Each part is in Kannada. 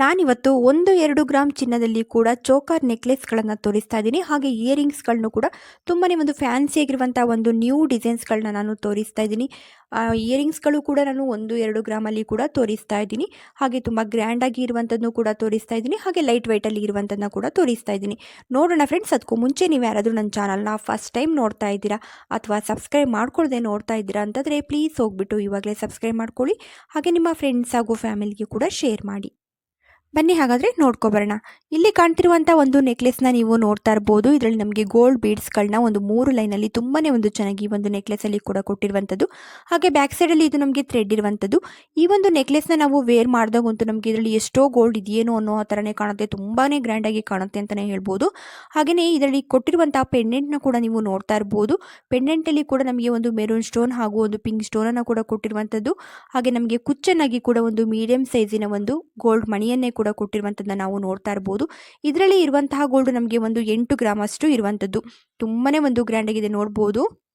ನಾನಿವತ್ತು ಒಂದು ಎರಡು ಗ್ರಾಮ್ ಚಿನ್ನದಲ್ಲಿ ಕೂಡ ಚೋಕಾರ್ ನೆಕ್ಲೆಸ್ಗಳನ್ನು ತೋರಿಸ್ತಾ ಇದ್ದೀನಿ. ಹಾಗೆ ಇಯರಿಂಗ್ಸ್ಗಳನ್ನು ಕೂಡ ತುಂಬಾ ಒಂದು ಫ್ಯಾನ್ಸಿ ಆಗಿರುವಂಥ ಒಂದು ನ್ಯೂ ಡಿಸೈನ್ಸ್ಗಳನ್ನ ನಾನು ತೋರಿಸ್ತಾ ಇದ್ದೀನಿ. ಇಯರಿಂಗ್ಸ್ಗಳು ಕೂಡ ನಾನು ಒಂದು ಎರಡು ಗ್ರಾಮಲ್ಲಿ ಕೂಡ ತೋರಿಸ್ತಾ ಇದ್ದೀನಿ. ಹಾಗೆ ತುಂಬ ಗ್ರ್ಯಾಂಡಾಗಿ ಇರುವಂಥದ್ದು ಕೂಡ ತೋರಿಸ್ತಾ ಇದ್ದೀನಿ. ಹಾಗೆ ಲೈಟ್ ವೆಯ್ಟಲ್ಲಿ ಇರುವಂಥದ್ದನ್ನ ಕೂಡ ತೋರಿಸ್ತಾ ಇದ್ದೀನಿ. ನೋಡೋಣ ಫ್ರೆಂಡ್ಸ್, ಅದಕ್ಕೂ ಮುಂಚೆ ನೀವು ಯಾರಾದರೂ ನನ್ನ ಚಾನಲ್ನ ಫಸ್ಟ್ ಟೈಮ್ ನೋಡ್ತಾ ಇದ್ದೀರಾ ಅಥವಾ ಸಬ್ಸ್ಕ್ರೈಬ್ ಮಾಡ್ಕೊಳ್ಳದೆ ನೋಡ್ತಾ ಇದ್ದೀರಾ ಅಂತಂದರೆ ಪ್ಲೀಸ್ ಹೋಗ್ಬಿಟ್ಟು ಇವಾಗಲೇ ಸಬ್ಸ್ಕ್ರೈಬ್ ಮಾಡ್ಕೊಳ್ಳಿ. ಹಾಗೆ ನಿಮ್ಮ ಫ್ರೆಂಡ್ಸ್ ಹಾಗೂ ಫ್ಯಾಮಿಲಿಗೆ ಕೂಡ ಶೇರ್ ಮಾಡಿ. ಬನ್ನಿ ಹಾಗಾದರೆ ನೋಡ್ಕೊಬರೋಣ ಇಲ್ಲಿ ಕಾಣ್ತಿರುವಂಥ ಒಂದು ನೆಕ್ಲೆಸ್ನ ನೀವು ನೋಡ್ತಾ ಇರ್ಬೋದು. ಇದರಲ್ಲಿ ನಮಗೆ ಗೋಲ್ಡ್ ಬೀಡ್ಸ್ಗಳನ್ನ ಒಂದು ಮೂರು ಲೈನಲ್ಲಿ ತುಂಬಾ ಒಂದು ಚೆನ್ನಾಗಿ ಒಂದು ನೆಕ್ಲೆಸಲ್ಲಿ ಕೂಡ ಕೊಟ್ಟಿರುವಂಥದ್ದು ಹಾಗೆ ಬ್ಯಾಕ್ ಸೈಡಲ್ಲಿ ಇದು ನಮಗೆ ಥ್ರೆಡ್ ಇರುವಂಥದ್ದು ಈ ಒಂದು ನೆಕ್ಲೆಸ್ನ ನಾವು ವೇರ್ ಮಾಡಿದಾಗಂತೂ ನಮಗೆ ಇದರಲ್ಲಿ ಎಷ್ಟೋ ಗೋಲ್ಡ್ ಇದೆಯೇನೋ ಅನ್ನೋ ಆ ಥರನೇ ಕಾಣುತ್ತೆ. ತುಂಬಾ ಗ್ರ್ಯಾಂಡಾಗಿ ಕಾಣುತ್ತೆ ಅಂತಲೇ ಹೇಳ್ಬೋದು. ಹಾಗೆಯೇ ಇದರಲ್ಲಿ ಕೊಟ್ಟಿರುವಂಥ ಪೆಂಡೆಂಟ್ನ ಕೂಡ ನೀವು ನೋಡ್ತಾ ಇರ್ಬೋದು. ಪೆಂಡೆಂಟಲ್ಲಿ ಕೂಡ ನಮಗೆ ಒಂದು ಮೆರೂನ್ ಸ್ಟೋನ್ ಹಾಗೂ ಒಂದು ಪಿಂಕ್ ಸ್ಟೋನನ್ನು ಕೂಡ ಕೊಟ್ಟಿರುವಂಥದ್ದು ಹಾಗೆ ನಮಗೆ ಕುಚ್ಚನ್ನಾಗಿ ಕೂಡ ಒಂದು ಮೀಡಿಯಂ ಸೈಜಿನ ಒಂದು ಗೋಲ್ಡ್ ಮಣಿಯನ್ನೇ ಕೊಟ್ಟಿರುವಂಥದ್ದನ್ನ ನಾವು ನೋಡ್ತಾ ಇರ್ಬೋದು. ಇದರಲ್ಲಿ ಇರುವಂತಹ ಗೋಲ್ಡ್ ನಮಗೆ ಒಂದು ಎಂಟು ಗ್ರಾಮ್ ಅಷ್ಟು ಇರುವಂಥದ್ದು. ತುಂಬಾನೇ ಒಂದು ಗ್ರ್ಯಾಂಡ್ ಆಗಿದೆ ನೋಡ್ಬೋದು.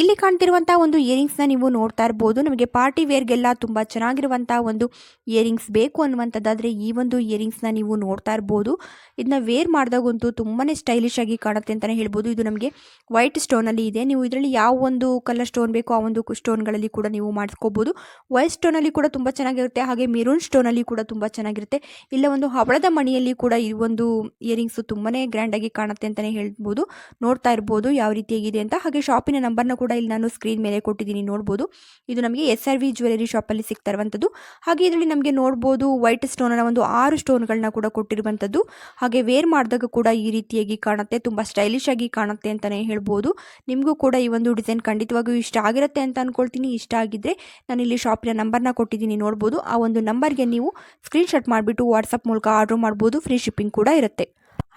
ಇಲ್ಲಿ ಕಾಣ್ತಿರುವಂತಹ ಒಂದು ಇಯರಿಂಗ್ಸ್ನ ನೀವು ನೋಡ್ತಾ ಇರ್ಬೋದು. ನಮಗೆ ಪಾರ್ಟಿ ವೇರ್ಗೆಲ್ಲ ತುಂಬ ಚೆನ್ನಾಗಿರುವಂತಹ ಒಂದು ಇಯರಿಂಗ್ಸ್ ಬೇಕು ಅನ್ನುವಂಥದ್ದಾದರೆ ಈ ಒಂದು ಇಯರಿಂಗ್ಸ್ನ ನೀವು ನೋಡ್ತಾ ಇರ್ಬೋದು. ಇದನ್ನ ವೇರ್ ಮಾಡಿದಾಗಂತೂ ತುಂಬಾನೇ ಸ್ಟೈಲಿಶ್ ಆಗಿ ಕಾಣುತ್ತೆ ಅಂತಾನೆ ಹೇಳ್ಬೋದು. ಇದು ನಮಗೆ ವೈಟ್ ಸ್ಟೋನ್ ಅಲ್ಲಿ ಇದೆ. ನೀವು ಇದರಲ್ಲಿ ಯಾವ ಒಂದು ಕಲರ್ ಸ್ಟೋನ್ ಬೇಕೋ ಆ ಒಂದು ಸ್ಟೋನ್ಗಳಲ್ಲಿ ಕೂಡ ನೀವು ಮಾಡಿಸ್ಕೋಬೋದು. ವೈಟ್ ಸ್ಟೋನಲ್ಲಿ ಕೂಡ ತುಂಬಾ ಚೆನ್ನಾಗಿರುತ್ತೆ. ಹಾಗೆ ಮೆರೂನ್ ಸ್ಟೋನಲ್ಲಿ ಕೂಡ ತುಂಬಾ ಚೆನ್ನಾಗಿರುತ್ತೆ. ಇಲ್ಲ ಒಂದು ಹವಳದ ಮಣಿಯಲ್ಲಿ ಕೂಡ ಈ ಒಂದು ಇಯರಿಂಗ್ಸ್ ತುಂಬಾನೇ ಗ್ರ್ಯಾಂಡ್ ಆಗಿ ಕಾಣುತ್ತೆ ಅಂತಾನೆ ಹೇಳ್ಬೋದು. ನೋಡ್ತಾ ಇರ್ಬೋದು ಯಾವ ರೀತಿಯಾಗಿದೆ ಅಂತ. ಹಾಗೆ ಶಾಪಿನ ನಂಬರ್ನ ಕೂಡ ಇಲ್ಲಿ ನಾನು ಸ್ಕ್ರೀನ್ ಮೇಲೆ ಕೊಟ್ಟಿದ್ದೀನಿ, ನೋಡ್ಬೋದು. ಇದು ನಮಗೆ ಎಸ್ ಆರ್ ವಿ ಜ್ಯುವೆಲರಿ ಶಾಪಲ್ಲಿ ಸಿಗ್ತಾ ಇರುವಂಥದ್ದು. ಹಾಗೆ ಇದರಲ್ಲಿ ನಮಗೆ ನೋಡ್ಬೋದು ವೈಟ್ ಸ್ಟೋನ್ನ ಒಂದು ಆರು ಸ್ಟೋನ್ಗಳನ್ನ ಕೂಡ ಕೊಟ್ಟಿರುವಂಥದ್ದು. ಹಾಗೆ ವೇರ್ ಮಾಡಿದಾಗ ಕೂಡ ಈ ರೀತಿಯಾಗಿ ಕಾಣುತ್ತೆ, ತುಂಬ ಸ್ಟೈಲಿಶ್ ಆಗಿ ಕಾಣುತ್ತೆ ಅಂತಲೇ ಹೇಳ್ಬೋದು. ನಿಮಗೂ ಕೂಡ ಈ ಒಂದು ಡಿಸೈನ್ ಖಂಡಿತವಾಗಿಯೂ ಇಷ್ಟ ಆಗಿರುತ್ತೆ ಅಂತ ಅಂದ್ಕೊಳ್ತೀನಿ ಇಷ್ಟ ಆಗಿದ್ದರೆ ನಾನು ಇಲ್ಲಿ ಶಾಪಿನ ನಂಬರ್ನ ಕೊಟ್ಟಿದ್ದೀನಿ, ನೋಡ್ಬೋದು. ಆ ಒಂದು ನಂಬರ್ಗೆ ನೀವು ಸ್ಕ್ರೀನ್ಶಾಟ್ ಮಾಡಿಬಿಟ್ಟು ವಾಟ್ಸಪ್ ಮೂಲಕ ಆರ್ಡ್ರ್ ಮಾಡ್ಬೋದು. ಫ್ರೀ ಶಿಪ್ಪಿಂಗ್ ಕೂಡ ಇರುತ್ತೆ.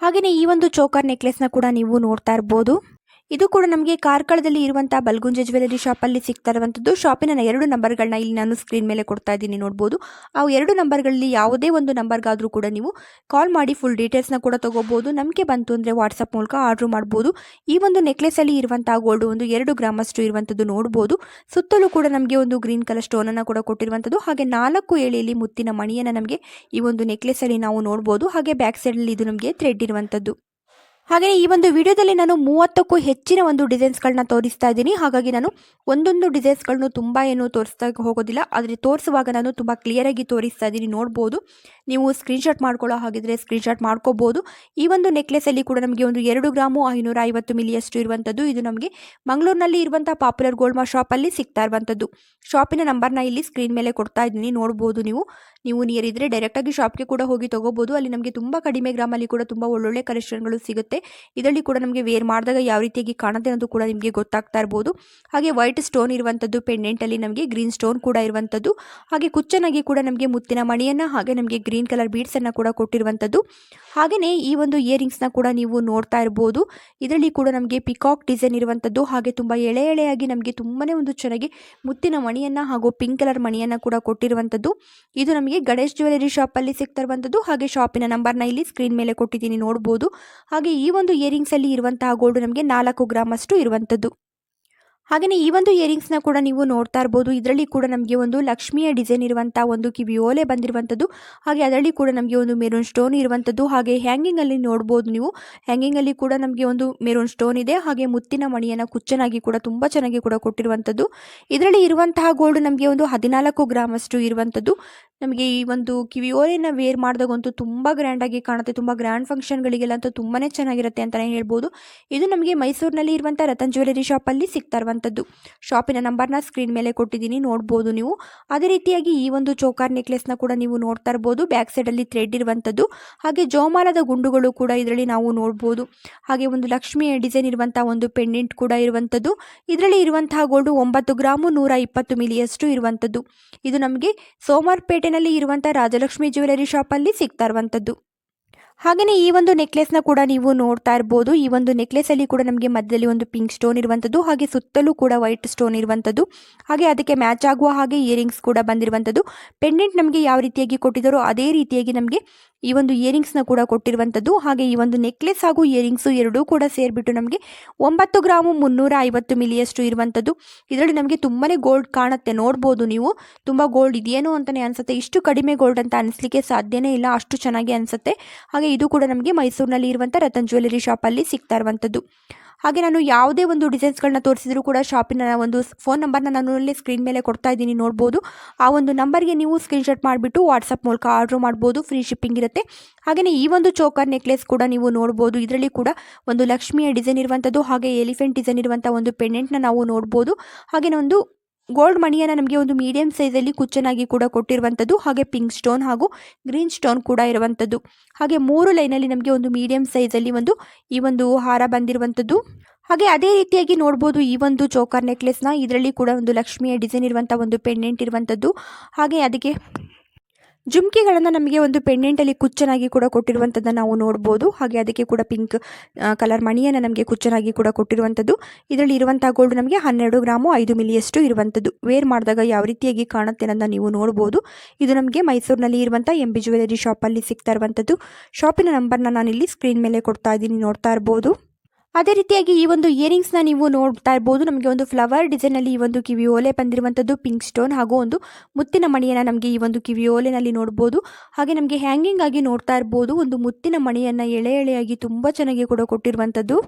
ಹಾಗೆಯೇ ಈ ಒಂದು ಚೋಕರ್ ನೆಕ್ಲೆಸ್ನ ಕೂಡ ನೀವು ನೋಡ್ತಾ ಇರ್ಬೋದು. ಇದು ಕೂಡ ನಮಗೆ ಕಾರ್ಕಳದಲ್ಲಿ ಇರುವಂತಹ ಬಲ್ಗುಂಜ ಜ್ಯುವೆಲರಿ ಶಾಪಲ್ಲಿ ಸಿಗ್ತಾ ಇರುವಂಥದ್ದು ಶಾಪಿನ ಎರಡು ನಂಬರ್ಗಳನ್ನ ಇಲ್ಲಿ ನಾನು ಸ್ಕ್ರೀನ್ ಮೇಲೆ ಕೊಡ್ತಾ ಇದ್ದೀನಿ ನೋಡ್ಬೋದು. ಆ ಎರಡು ನಂಬರ್ಗಳಲ್ಲಿ ಯಾವುದೇ ಒಂದು ನಂಬರ್ಗಾದರೂ ಕೂಡ ನೀವು ಕಾಲ್ ಮಾಡಿ ಫುಲ್ ಡೀಟೇಲ್ಸ್ನ ಕೂಡ ತಗೋಬಹುದು ನಮಗೆ ಬಂತು ಅಂದ್ರೆ ವಾಟ್ಸಪ್ ಮೂಲಕ ಆರ್ಡರ್ ಮಾಡಬಹುದು ಈ ಒಂದು ನೆಕ್ಲೆಸ್ ಅಲ್ಲಿ ಇರುವಂತಹ ಗೋಲ್ಡ್ ಒಂದು ಎರಡು ಗ್ರಾಮ್ ಅಷ್ಟು ಇರುವಂಥದ್ದು ನೋಡ್ಬೋದು. ಸುತ್ತಲೂ ಕೂಡ ನಮಗೆ ಒಂದು ಗ್ರೀನ್ ಕಲರ್ ಸ್ಟೋನ್ ಅನ್ನ ಕೂಡ ಕೊಟ್ಟಿರುವಂತದ್ದು. ಹಾಗೆ ನಾಲ್ಕು ಎಳೆಯಲ್ಲಿ ಮುತ್ತಿನ ಮಣಿಯನ್ನ ನಮಗೆ ಈ ಒಂದು ನೆಕ್ಲೆಸ್ ಅಲ್ಲಿ ನಾವು ನೋಡಬಹುದು ಹಾಗೆ ಬ್ಯಾಕ್ ಸೈಡ್ ಅಲ್ಲಿ ಇದು ನಮಗೆ ಥ್ರೆಡ್ ಇರುವಂಥದ್ದು ಹಾಗೆಯೇ ಈ ಒಂದು ವಿಡಿಯೋದಲ್ಲಿ ನಾನು ಮೂವತ್ತಕ್ಕೂ ಹೆಚ್ಚಿನ ಒಂದು ಡಿಸೈನ್ಸ್ಗಳನ್ನ ತೋರಿಸ್ತಾ ಇದ್ದೀನಿ. ಹಾಗಾಗಿ ನಾನು ಒಂದೊಂದು ಡಿಸೈನ್ಸ್ಗಳನ್ನು ತುಂಬ ಏನು ತೋರಿಸ್ತಾ ಹೋಗೋದಿಲ್ಲ. ಆದರೆ ತೋರಿಸುವಾಗ ನಾನು ತುಂಬ ಕ್ಲಿಯರಾಗಿ ತೋರಿಸ್ತಾ ಇದ್ದೀನಿ. ನೋಡ್ಬೋದು. ನೀವು ಸ್ಕ್ರೀನ್ಶಾಟ್ ಮಾಡ್ಕೊಳ್ಳೋ ಹಾಗಿದ್ರೆ ಸ್ಕ್ರೀನ್ಶಾಟ್ ಮಾಡ್ಕೋಬೋದು. ಈ ಒಂದು ನೆಕ್ಲೆಸಲ್ಲಿ ಕೂಡ ನಮಗೆ ಒಂದು ಎರಡು ಗ್ರಾಮು ಐನೂರ ಐವತ್ತು ಮಿಲಿಯಷ್ಟು ಇರುವಂಥದ್ದು ಇದು ನಮಗೆ ಮಂಗಳೂರಿನಲ್ಲಿ ಇರುವಂಥ ಪಾಪ್ಯುಲರ್ ಗೋಲ್ಡ್ ಶಾಪಲ್ಲಿ ಸಿಗ್ತಾ ಇರುವಂಥದ್ದು ಶಾಪಿನ ನಂಬರ್ನ ಇಲ್ಲಿ ಸ್ಕ್ರೀನ್ ಮೇಲೆ ಕೊಡ್ತಾ ಇದ್ದೀನಿ. ನೋಡ್ಬೋದು ನೀವು. ನೀವು ನಿಯರ್ ಇದ್ದರೆ ಡೈರೆಕ್ಟಾಗಿ ಶಾಪ್ಗೆ ಕೂಡ ಹೋಗಿ ತೊಗೋಬೋದು. ಅಲ್ಲಿ ನಮಗೆ ತುಂಬ ಕಡಿಮೆ ಗ್ರಾಮಲ್ಲಿ ಕೂಡ ತುಂಬ ಒಳ್ಳೊಳ್ಳೆ ಕಲೆಕ್ಷನ್ಗಳು ಸಿಗುತ್ತೆ. ಇದರಲ್ಲಿ ಕೂಡ ನಮಗೆ ವೇರ್ ಮಾಡಿದಾಗ ಯಾವ ರೀತಿಯಾಗಿ ಕಾಣುತ್ತೆ ಅನ್ನೋದು ಕೂಡ ನಿಮಗೆ ಗೊತ್ತಾಗ್ತಾ ಇರ್ಬೋದು. ಹಾಗೆ ವೈಟ್ ಸ್ಟೋನ್ ಇರುವಂಥದ್ದು ಪೆಂಡೆಂಟಲ್ಲಿ ನಮಗೆ ಗ್ರೀನ್ ಸ್ಟೋನ್ ಕೂಡ ಇರುವಂಥದ್ದು. ಹಾಗೆ ಕುಚ್ಚನಾಗಿ ಕೂಡ ನಮಗೆ ಮುತ್ತಿನ ಮಣಿಯನ್ನು ಹಾಗೆ ನಮಗೆ ಗ್ರೀನ್ ಕಲರ್ ಬೀಡ್ಸನ್ನು ಕೂಡ ಕೊಟ್ಟಿರುವಂಥದ್ದು. ಹಾಗೆಯೇ ಈ ಒಂದು ಇಯರಿಂಗ್ಸ್ನ ಕೂಡ ನೀವು ನೋಡ್ತಾ ಇರ್ಬೋದು. ಇದರಲ್ಲಿ ಕೂಡ ನಮಗೆ ಪಿಕಾಕ್ ಡಿಸೈನ್ ಇರುವಂಥದ್ದು. ಹಾಗೆ ತುಂಬ ಎಳೆ ಎಳೆಯಾಗಿ ನಮಗೆ ತುಂಬಾ ಒಂದು ಚೆನ್ನಾಗಿ ಮುತ್ತಿನ ಮಣಿಯನ್ನು ಹಾಗೂ ಪಿಂಕ್ ಕಲರ್ ಮಣಿಯನ್ನು ಕೂಡ ಕೊಟ್ಟಿರುವಂಥದ್ದು. ಇದು ನಮಗೆ ಗಣೇಶ್ ಜ್ಯುವೆಲರಿ ಶಾಪಲ್ಲಿ ಸಿಗ್ತಾ ಇರುವಂಥದ್ದು. ಹಾಗೆ ಶಾಪಿನ ನಂಬರ್ನ ಇಲ್ಲಿ ಸ್ಕ್ರೀನ್ ಮೇಲೆ ಕೊಟ್ಟಿದ್ದೀನಿ ನೋಡ್ಬೋದು. ಹಾಗೆ ಒಂದು ಇಯರಿಂಗ್ಸಲ್ಲಿ ಇರುವಂತಹ ಗೋಲ್ಡ್ ನಮಗೆ ನಾಲ್ಕು ಗ್ರಾಮ್ ಅಷ್ಟು ಇರುವಂಥದ್ದು. ಹಾಗೆಯೇ ಈ ಒಂದು ಇಯರಿಂಗ್ಸ್ನ ಕೂಡ ನೀವು ನೋಡ್ತಾ ಇರ್ಬೋದು. ಇದರಲ್ಲಿ ಕೂಡ ನಮಗೆ ಒಂದು ಲಕ್ಷ್ಮಿಯ ಡಿಸೈನ್ ಇರುವಂಥ ಒಂದು ಕಿವಿ ಓಲೆ ಬಂದಿರುವಂಥದ್ದು. ಹಾಗೆ ಅದರಲ್ಲಿ ಕೂಡ ನಮಗೆ ಒಂದು ಮೆರೂನ್ ಸ್ಟೋನ್ ಇರುವಂಥದ್ದು. ಹಾಗೆ ಹ್ಯಾಂಗಿಂಗಲ್ಲಿ ನೋಡ್ಬೋದು ನೀವು. ಹ್ಯಾಂಗಿಂಗಲ್ಲಿ ಕೂಡ ನಮಗೆ ಒಂದು ಮೆರೂನ್ ಸ್ಟೋನ್ ಇದೆ. ಹಾಗೆ ಮುತ್ತಿನ ಮಣಿಯನ್ನು ಕುಚ್ಚನಾಗಿ ಕೂಡ ತುಂಬ ಚೆನ್ನಾಗಿ ಕೂಡ ಕೊಟ್ಟಿರುವಂಥದ್ದು. ಇದರಲ್ಲಿ ಇರುವಂತಹ ಗೋಲ್ಡ್ ನಮಗೆ ಒಂದು ಹದಿನಾಲ್ಕು ಗ್ರಾಮ್ ಅಷ್ಟು ಇರುವಂಥದ್ದು. ನಮಗೆ ಈ ಒಂದು ಕಿವಿ ಕಿವಿಯೋಲೆನ ವೇರ್ ಮಾಡಿದಾಗಂತೂ ತುಂಬ ಗ್ರ್ಯಾಂಡಾಗಿ ಕಾಣುತ್ತೆ. ತುಂಬ ಗ್ರ್ಯಾಂಡ್ ಫಂಕ್ಷನ್ಗಳಿಗೆಲ್ಲ ಅಂತೂ ತುಂಬಾ ಚೆನ್ನಾಗಿರುತ್ತೆ ಅಂತಲೇ ಹೇಳ್ಬೋದು. ಇದು ನಮಗೆ ಮೈಸೂರಿನಲ್ಲಿ ಇರುವಂಥ ರತನ್ ಜ್ಯುವೆಲರಿ ಶಾಪಲ್ಲಿ ಸಿಗ್ತಾ ಇರುವಂಥದ್ದು ಶಾಪಿನ ನಂಬರ್ನ ಸ್ಕ್ರೀನ್ ಮೇಲೆ ಕೊಟ್ಟಿದ್ದೀನಿ, ನೋಡ್ಬೋದು ನೀವು. ಅದೇ ರೀತಿಯಾಗಿ ಈ ಒಂದು ಚೋಕಾರ್ ನೆಕ್ಲೆಸ್ನ ಕೂಡ ನೀವು ನೋಡ್ತಾ ಇರ್ಬೋದು. ಬ್ಯಾಕ್ ಸೈಡಲ್ಲಿ ಥ್ರೆಡ್ ಇರುವಂಥದ್ದು ಹಾಗೆ ಜೋಮಾಲದ ಗುಂಡುಗಳು ಕೂಡ ಇದರಲ್ಲಿ ನಾವು ನೋಡ್ಬೋದು. ಹಾಗೆ ಒಂದು ಲಕ್ಷ್ಮಿಯ ಡಿಸೈನ್ ಇರುವಂಥ ಒಂದು ಪೆಂಡೆಂಟ್ ಕೂಡ ಇರುವಂಥದ್ದು ಇದರಲ್ಲಿ ಇರುವಂತಹ ಗೋಲ್ಡ್ ಒಂಬತ್ತು ಗ್ರಾಮು ನೂರ ಇಪ್ಪತ್ತು ಮಿಲಿಯಷ್ಟು ಇರುವಂಥದ್ದು ಇದು ನಮಗೆ ಸೋಮವಾರಪೇಟೆನಲ್ಲಿ ಇರುವಂಥ ರಾಜಲಕ್ಷ್ಮಿ ಜ್ಯುವೆಲರಿ ಶಾಪಲ್ಲಿ ಸಿಗ್ತಾ ಇರುವಂಥದ್ದು ಹಾಗೆಯೇ ಈ ಒಂದು ನೆಕ್ಲೆಸ್ನ ಕೂಡ ನೀವು ನೋಡ್ತಾ ಇರ್ಬೋದು. ಈ ಒಂದು ನೆಕ್ಲೆಸಲ್ಲಿ ಕೂಡ ನಮಗೆ ಮಧ್ಯದಲ್ಲಿ ಒಂದು ಪಿಂಕ್ ಸ್ಟೋನ್ ಇರುವಂಥದ್ದು ಹಾಗೆ ಸುತ್ತಲೂ ಕೂಡ ವೈಟ್ ಸ್ಟೋನ್ ಇರುವಂಥದ್ದು ಹಾಗೆ ಅದಕ್ಕೆ ಮ್ಯಾಚ್ ಆಗುವ ಹಾಗೆ ಇಯರಿಂಗ್ಸ್ ಕೂಡ ಬಂದಿರುವಂಥದ್ದು ಪೆಂಡೆಂಟ್ ನಮಗೆ ಯಾವ ರೀತಿಯಾಗಿ ಕೊಟ್ಟಿದ್ದಾರೋ, ಅದೇ ರೀತಿಯಾಗಿ ನಮಗೆ ಈ ಒಂದು ಇಯರಿಂಗ್ಸ್ನ ಕೂಡ ಕೊಟ್ಟಿರುವಂಥದ್ದು. ಹಾಗೆ ಈ ಒಂದು ನೆಕ್ಲೆಸ್ ಹಾಗೂ ಇಯರಿಂಗ್ಸು ಎರಡೂ ಕೂಡ ಸೇರಿಬಿಟ್ಟು ನಮಗೆ ಒಂಬತ್ತು ಗ್ರಾಮು ಮುನ್ನೂರ ಐವತ್ತು ಮಿಲಿಯಷ್ಟು ಇರುವಂಥದ್ದು. ಇದರಲ್ಲಿ ನಮಗೆ ತುಂಬಾ ಗೋಲ್ಡ್ ಕಾಣುತ್ತೆ. ನೋಡ್ಬೋದು ನೀವು. ತುಂಬ ಗೋಲ್ಡ್ ಇದೆಯೇನೋ ಅಂತಲೇ ಅನಿಸುತ್ತೆ. ಇಷ್ಟು ಕಡಿಮೆ ಗೋಲ್ಡ್ ಅಂತ ಅನಿಸ್ಲಿಕ್ಕೆ ಸಾಧ್ಯನೇ ಇಲ್ಲ. ಅಷ್ಟು ಚೆನ್ನಾಗಿ ಅನಿಸುತ್ತೆ. ಹಾಗೆ ಇದು ಕೂಡ ನಮಗೆ ಮೈಸೂರಿನಲ್ಲಿ ಇರುವಂಥ ರತನ್ ಜ್ಯುವೆಲರಿ ಶಾಪಲ್ಲಿ ಸಿಗ್ತಾ ಇರುವಂಥದ್ದು. ಹಾಗೆ ನಾನು ಯಾವುದೇ ಒಂದು ಡಿಸೈನ್ಸ್ಗಳನ್ನ ತೋರಿಸಿದ್ರು ಕೂಡ ಶಾಪಿನ ಒಂದು ಫೋನ್ ನಂಬರ್ನ ನಾನು ಇಲ್ಲಿ ಸ್ಕ್ರೀನ್ ಮೇಲೆ ಕೊಡ್ತಾ ಇದ್ದೀನಿ, ನೋಡ್ಬೋದು. ಆ ಒಂದು ನಂಬರ್ಗೆ ನೀವು ಸ್ಕ್ರೀನ್ಶಾಟ್ ಮಾಡಿಬಿಟ್ಟು ವಾಟ್ಸಪ್ ಮೂಲಕ ಆರ್ಡ್ರ್ ಮಾಡ್ಬೋದು, ಫ್ರೀ ಶಿಪ್ಪಿಂಗ್ ಇರುತ್ತೆ. ಹಾಗೆಯೇ ಈ ಒಂದು ಚೋಕರ್ ನೆಕ್ಲೆಸ್ ಕೂಡ ನೀವು ನೋಡ್ಬೋದು. ಇದರಲ್ಲಿ ಕೂಡ ಒಂದು ಲಕ್ಷ್ಮಿಯ ಡಿಸೈನ್ ಇರುವಂಥದ್ದು ಹಾಗೆ ಎಲಿಫೆಂಟ್ ಡಿಸೈನ್ ಇರುವಂಥ ಒಂದು ಪೆಂಡೆಂಟ್ನ ನಾವು ನೋಡ್ಬೋದು. ಹಾಗೆಯೇ ಒಂದು ಗೋಲ್ಡ್ ಮಣಿಯನ್ನು ನಮಗೆ ಒಂದು ಮೀಡಿಯಂ ಸೈಜಲ್ಲಿ ಕುಚ್ಚನಾಗಿ ಕೂಡ ಕೊಟ್ಟಿರುವಂಥದ್ದು ಹಾಗೆ ಪಿಂಕ್ ಸ್ಟೋನ್ ಹಾಗೂ ಗ್ರೀನ್ ಸ್ಟೋನ್ ಕೂಡ ಇರುವಂಥದ್ದು ಹಾಗೆ ಮೂರು ಲೈನಲ್ಲಿ ನಮಗೆ ಒಂದು ಮೀಡಿಯಂ ಸೈಜಲ್ಲಿ ಒಂದು, ಈ ಒಂದು ಹಾರ ಬಂದಿರುವಂಥದ್ದು ಹಾಗೆ ಅದೇ ರೀತಿಯಾಗಿ ನೋಡ್ಬೋದು ಈ ಒಂದು ಚೋಕರ್ ನೆಕ್ಲೆಸ್ನ ಇದರಲ್ಲಿ ಕೂಡ ಒಂದು ಲಕ್ಷ್ಮಿಯ ಡಿಸೈನ್ ಇರುವಂಥ ಒಂದು ಪೆಂಡೆಂಟ್ ಇರುವಂಥದ್ದು ಹಾಗೆ ಅದಕ್ಕೆ ಜುಮ್ಕಿಗಳನ್ನು ನಮಗೆ ಒಂದು ಪೆಂಡೆಂಟಲ್ಲಿ ಕುಚ್ಚನಾಗಿ ಕೂಡ ಕೊಟ್ಟಿರುವಂಥದ್ದನ್ನು ನಾವು ನೋಡ್ಬೋದು. ಹಾಗೆ ಅದಕ್ಕೆ ಕೂಡ ಪಿಂಕ್ ಕಲರ್ ಮಣಿಯನ್ನು ನಮಗೆ ಕುಚ್ಚನಾಗಿ ಕೂಡ ಕೊಟ್ಟಿರುವಂಥದ್ದು. ಇದರಲ್ಲಿ ಇರುವಂಥ ಗೋಲ್ಡ್ ನಮಗೆ ಹನ್ನೆರಡು ಗ್ರಾಮು ಐದು ಮಿಲಿಯಷ್ಟು ಇರುವಂಥದ್ದು. ವೇರ್ ಮಾಡಿದಾಗ ಯಾವ ರೀತಿಯಾಗಿ ಕಾಣುತ್ತೆ ಅನ್ನೋದನ್ನ ನೀವು ನೋಡ್ಬೋದು. ಇದು ನಮಗೆ ಮೈಸೂರಿನಲ್ಲಿ ಇರುವಂಥ ಎಂ ಬಿ ಜ್ಯುವೆಲರಿ ಶಾಪಲ್ಲಿ ಸಿಗ್ತಾ ಇರುವಂಥದ್ದು. ಶಾಪಿನ ನಂಬರ್ನ ನಾನಿಲ್ಲಿ ಸ್ಕ್ರೀನ್ ಮೇಲೆ ಕೊಡ್ತಾ ಇದ್ದೀನಿ, ನೋಡ್ತಾ ಇರ್ಬೋದು. ಅದೇ ರೀತಿಯಾಗಿ ಈ ಒಂದು ಇಯರಿಂಗ್ಸ್ನ ನೀವು ನೋಡ್ತಾ ಇರ್ಬೋದು. ನಮಗೆ ಒಂದು ಫ್ಲವರ್ ಡಿಸೈನ್ ಅಲ್ಲಿ ಈ ಒಂದು ಕಿವಿ ಓಲೆ ಬಂದಿರುವಂಥದ್ದು ಪಿಂಕ್ ಸ್ಟೋನ್ ಹಾಗೂ ಒಂದು ಮುತ್ತಿನ ಮಣಿಯನ್ನ ನಮಗೆ ಈ ಒಂದು ಕಿವಿ ಓಲೆನಲ್ಲಿ ನೋಡ್ಬೋದು. ಹಾಗೆ ನಮಗೆ ಹ್ಯಾಂಗಿಂಗ್ ಆಗಿ ನೋಡ್ತಾ ಇರ್ಬೋದು. ಒಂದು ಮುತ್ತಿನ ಮಣಿಯನ್ನ ಎಳೆ ಎಳೆಯಾಗಿ ತುಂಬ ಚೆನ್ನಾಗಿ ಕೂಡ ಕೊಟ್ಟಿರುವಂಥದ್ದು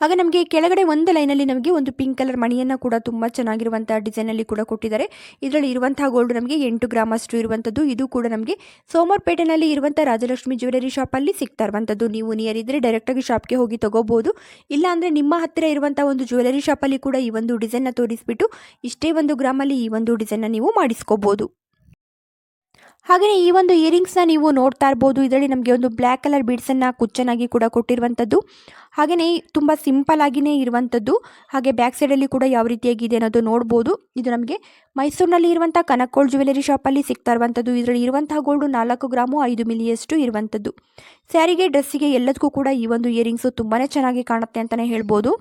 ಹಾಗೆ ನಮಗೆ ಕೆಳಗಡೆ ಒಂದು ಲೈನಲ್ಲಿ ನಮಗೆ ಒಂದು ಪಿಂಕ್ ಕಲರ್ ಮಣಿಯನ್ನು ಕೂಡ ತುಂಬ ಚೆನ್ನಾಗಿರುವಂಥ ಡಿಸೈನಲ್ಲಿ ಕೂಡ ಕೊಟ್ಟಿದ್ದಾರೆ. ಇದರಲ್ಲಿ ಇರುವಂತಹ ಗೋಲ್ಡ್ ನಮಗೆ ಎಂಟು ಗ್ರಾಮ್ ಅಷ್ಟು ಇರುವಂಥದ್ದು ಇದು ಕೂಡ ನಮಗೆ ಸೋಮವಾರಪೇಟೆನಲ್ಲಿ ಇರುವಂಥ ರಾಜಲಕ್ಷ್ಮಿ ಜ್ಯುವೆಲರಿ ಶಾಪಲ್ಲಿ ಸಿಗ್ತಾ ಇರುವಂಥದ್ದು ನೀವು ನಿಯರ್ ಇದ್ದರೆ ಡೈರೆಕ್ಟಾಗಿ ಶಾಪ್ಗೆ ಹೋಗಿ ತಗೋಬೋದು. ಇಲ್ಲ ಅಂದರೆ ನಿಮ್ಮ ಹತ್ತಿರ ಇರುವಂಥ ಒಂದು ಜ್ಯುವೆಲರಿ ಶಾಪಲ್ಲಿ ಕೂಡ ಈ ಒಂದು ಡಿಸೈನ್ನ ತೋರಿಸ್ಬಿಟ್ಟು ಇಷ್ಟೇ ಒಂದು ಗ್ರಾಮಲ್ಲಿ ಈ ಒಂದು ಡಿಸೈನ್ನ ನೀವು ಮಾಡಿಸ್ಕೋಬೋದು. ಹಾಗೆಯೇ ಈ ಒಂದು ಇಯರಿಂಗ್ಸ್ನ ನೀವು ನೋಡ್ತಾ ಇರ್ಬೋದು. ಇದರಲ್ಲಿ ನಮಗೆ ಒಂದು ಬ್ಲ್ಯಾಕ್ ಕಲರ್ ಬೀಡ್ಸನ್ನು ಕುಚ್ಚನಾಗಿ ಕೂಡ ಕೊಟ್ಟಿರುವಂಥದ್ದು ಹಾಗೆಯೇ ತುಂಬ ಸಿಂಪಲ್ ಆಗಿಯೇ ಇರುವಂಥದ್ದು ಹಾಗೆ ಬ್ಯಾಕ್ ಸೈಡಲ್ಲಿ ಕೂಡ ಯಾವ ರೀತಿಯಾಗಿದೆ ಅನ್ನೋದು ನೋಡ್ಬೋದು. ಇದು ನಮಗೆ ಮೈಸೂರಿನಲ್ಲಿ ಇರುವಂಥ ಕನಕೋಳ್ ಜ್ಯುವೆಲರಿ ಶಾಪಲ್ಲಿ ಸಿಗ್ತಾ ಇರುವಂಥದ್ದು ಇದರಲ್ಲಿ ಇರುವಂತಹ ಗೋಲ್ಡು ನಾಲ್ಕು ಗ್ರಾಮು ಐದು ಮಿಲಿಯಷ್ಟು ಇರುವಂಥದ್ದು ಸ್ಯಾರಿಗೆ, ಡ್ರೆಸ್ಸಿಗೆ ಎಲ್ಲದಕ್ಕೂ ಕೂಡ ಈ ಒಂದು ಇಯರಿಂಗ್ಸು ತುಂಬಾ ಚೆನ್ನಾಗಿ ಕಾಣುತ್ತೆ ಅಂತಲೇ ಹೇಳ್ಬೋದು.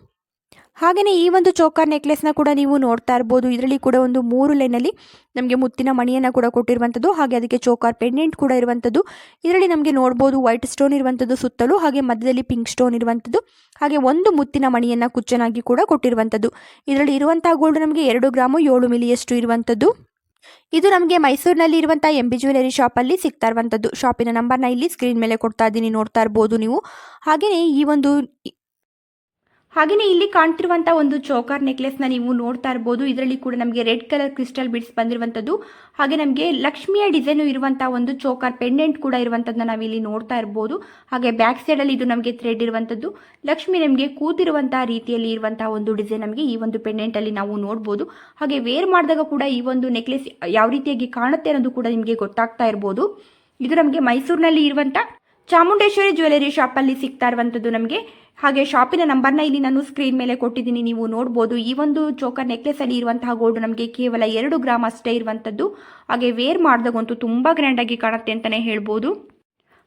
ಹಾಗೆಯೇ ಈ ಒಂದು ಚೌಕಾರ್ ನೆಕ್ಲೆಸ್ನ ಕೂಡ ನೀವು ನೋಡ್ತಾ ಇರ್ಬೋದು. ಇದರಲ್ಲಿ ಕೂಡ ಒಂದು ಮೂರು ಲೈನಲ್ಲಿ ನಮಗೆ ಮುತ್ತಿನ ಮಣಿಯನ್ನು ಕೂಡ ಕೊಟ್ಟಿರುವಂಥದ್ದು ಹಾಗೆ ಅದಕ್ಕೆ ಚೌಕಾರ್ ಪೆಂಡೆಂಟ್ ಕೂಡ ಇರುವಂಥದ್ದು ಇದರಲ್ಲಿ ನಮಗೆ ನೋಡ್ಬೋದು ವೈಟ್ ಸ್ಟೋನ್ ಇರುವಂಥದ್ದು ಸುತ್ತಲೂ, ಹಾಗೆ ಮಧ್ಯದಲ್ಲಿ ಪಿಂಕ್ ಸ್ಟೋನ್ ಇರುವಂಥದ್ದು ಹಾಗೆ ಒಂದು ಮುತ್ತಿನ ಮಣಿಯನ್ನು ಕುಚ್ಚನಾಗಿ ಕೂಡ ಕೊಟ್ಟಿರುವಂಥದ್ದು ಇದರಲ್ಲಿ ಇರುವಂಥ ಗೋಲ್ಡ್ ನಮಗೆ ಎರಡು ಗ್ರಾಮು ಏಳು ಮಿಲಿಯಷ್ಟು ಇರುವಂಥದ್ದು ಇದು ನಮಗೆ ಮೈಸೂರಿನಲ್ಲಿ ಇರುವಂಥ ಎಂ ಬಿ ಜ್ಯುವೆಲರಿ ಶಾಪಲ್ಲಿ ಸಿಗ್ತಾ ಇರುವಂಥದ್ದು ಶಾಪಿನ ನಂಬರ್ನ ಇಲ್ಲಿ ಸ್ಕ್ರೀನ್ ಮೇಲೆ ಕೊಡ್ತಾ ಇದ್ದೀನಿ, ನೋಡ್ತಾ ಇರ್ಬೋದು ನೀವು. ಹಾಗೆಯೇ ಈ ಒಂದು ಹಾಗೆಯೇ ಇಲ್ಲಿ ಕಾಣ್ತಿರುವಂತಹ ಒಂದು ಚೋಕಾರ್ ನೆಕ್ಲೆಸ್ನ ನೀವು ನೋಡ್ತಾ ಇರಬಹುದು ಇದರಲ್ಲಿ ಕೂಡ ನಮಗೆ ರೆಡ್ ಕಲರ್ ಕ್ರಿಸ್ಟಲ್ ಬಿಡ್ಸ್ ಬಂದಿರುವಂಥದ್ದು. ಹಾಗೆ ನಮಗೆ ಲಕ್ಷ್ಮಿಯ ಡಿಸೈನು ಇರುವಂತಹ ಒಂದು ಚೌಕಾರ್ ಪೆಂಡೆಂಟ್ ಕೂಡ ಇರುವಂತದನ್ನ ನಾವು ಇಲ್ಲಿ ನೋಡ್ತಾ ಇರಬಹುದು ಹಾಗೆ ಬ್ಯಾಕ್ ಸೈಡಲ್ಲಿ ಇದು ನಮಗೆ ಥ್ರೆಡ್ ಇರುವಂತದ್ದು ಲಕ್ಷ್ಮಿ ನಮಗೆ ಕೂತಿರುವಂತಹ ರೀತಿಯಲ್ಲಿ ಇರುವಂತಹ ಒಂದು ಡಿಸೈನ್ ನಮಗೆ ಈ ಒಂದು ಪೆಂಡೆಂಟ್ ಅಲ್ಲಿ ನಾವು ನೋಡಬಹುದು ಹಾಗೆ ವೇರ್ ಮಾಡಿದಾಗ ಕೂಡ ಈ ಒಂದು ನೆಕ್ಲೆಸ್ ಯಾವ ರೀತಿಯಾಗಿ ಕಾಣುತ್ತೆ ಅನ್ನೋದು ಕೂಡ ನಿಮಗೆ ಗೊತ್ತಾಗ್ತಾ ಇರಬಹುದು ಇದು ನಮಗೆ ಮೈಸೂರಿನಲ್ಲಿ ಇರುವಂಥ ಚಾಮುಂಡೇಶ್ವರಿ ಜ್ಯುವೆಲರಿ ಶಾಪಲ್ಲಿ ಸಿಗ್ತಾ ಇರುವಂಥದ್ದು ನಮಗೆ. ಹಾಗೆ ಶಾಪಿನ ನಂಬರ್ನ ಇಲ್ಲಿ ನಾನು ಸ್ಕ್ರೀನ್ ಮೇಲೆ ಕೊಟ್ಟಿದ್ದೀನಿ. ನೀವು ನೋಡ್ಬೋದು, ಈ ಒಂದು ಚೋಕರ್ ನೆಕ್ಲೆಸಲ್ಲಿ ಇರುವಂತಹ ಗೋಲ್ಡ್ ನಮಗೆ ಕೇವಲ ಎರಡು ಗ್ರಾಮ್ ಅಷ್ಟೇ ಇರುವಂಥದ್ದು. ಹಾಗೆ ವೇರ್ ಮಾಡಿದಾಗಂತೂ ತುಂಬ ಗ್ರ್ಯಾಂಡಾಗಿ ಕಾಣುತ್ತೆ ಅಂತಲೇ ಹೇಳ್ಬೋದು.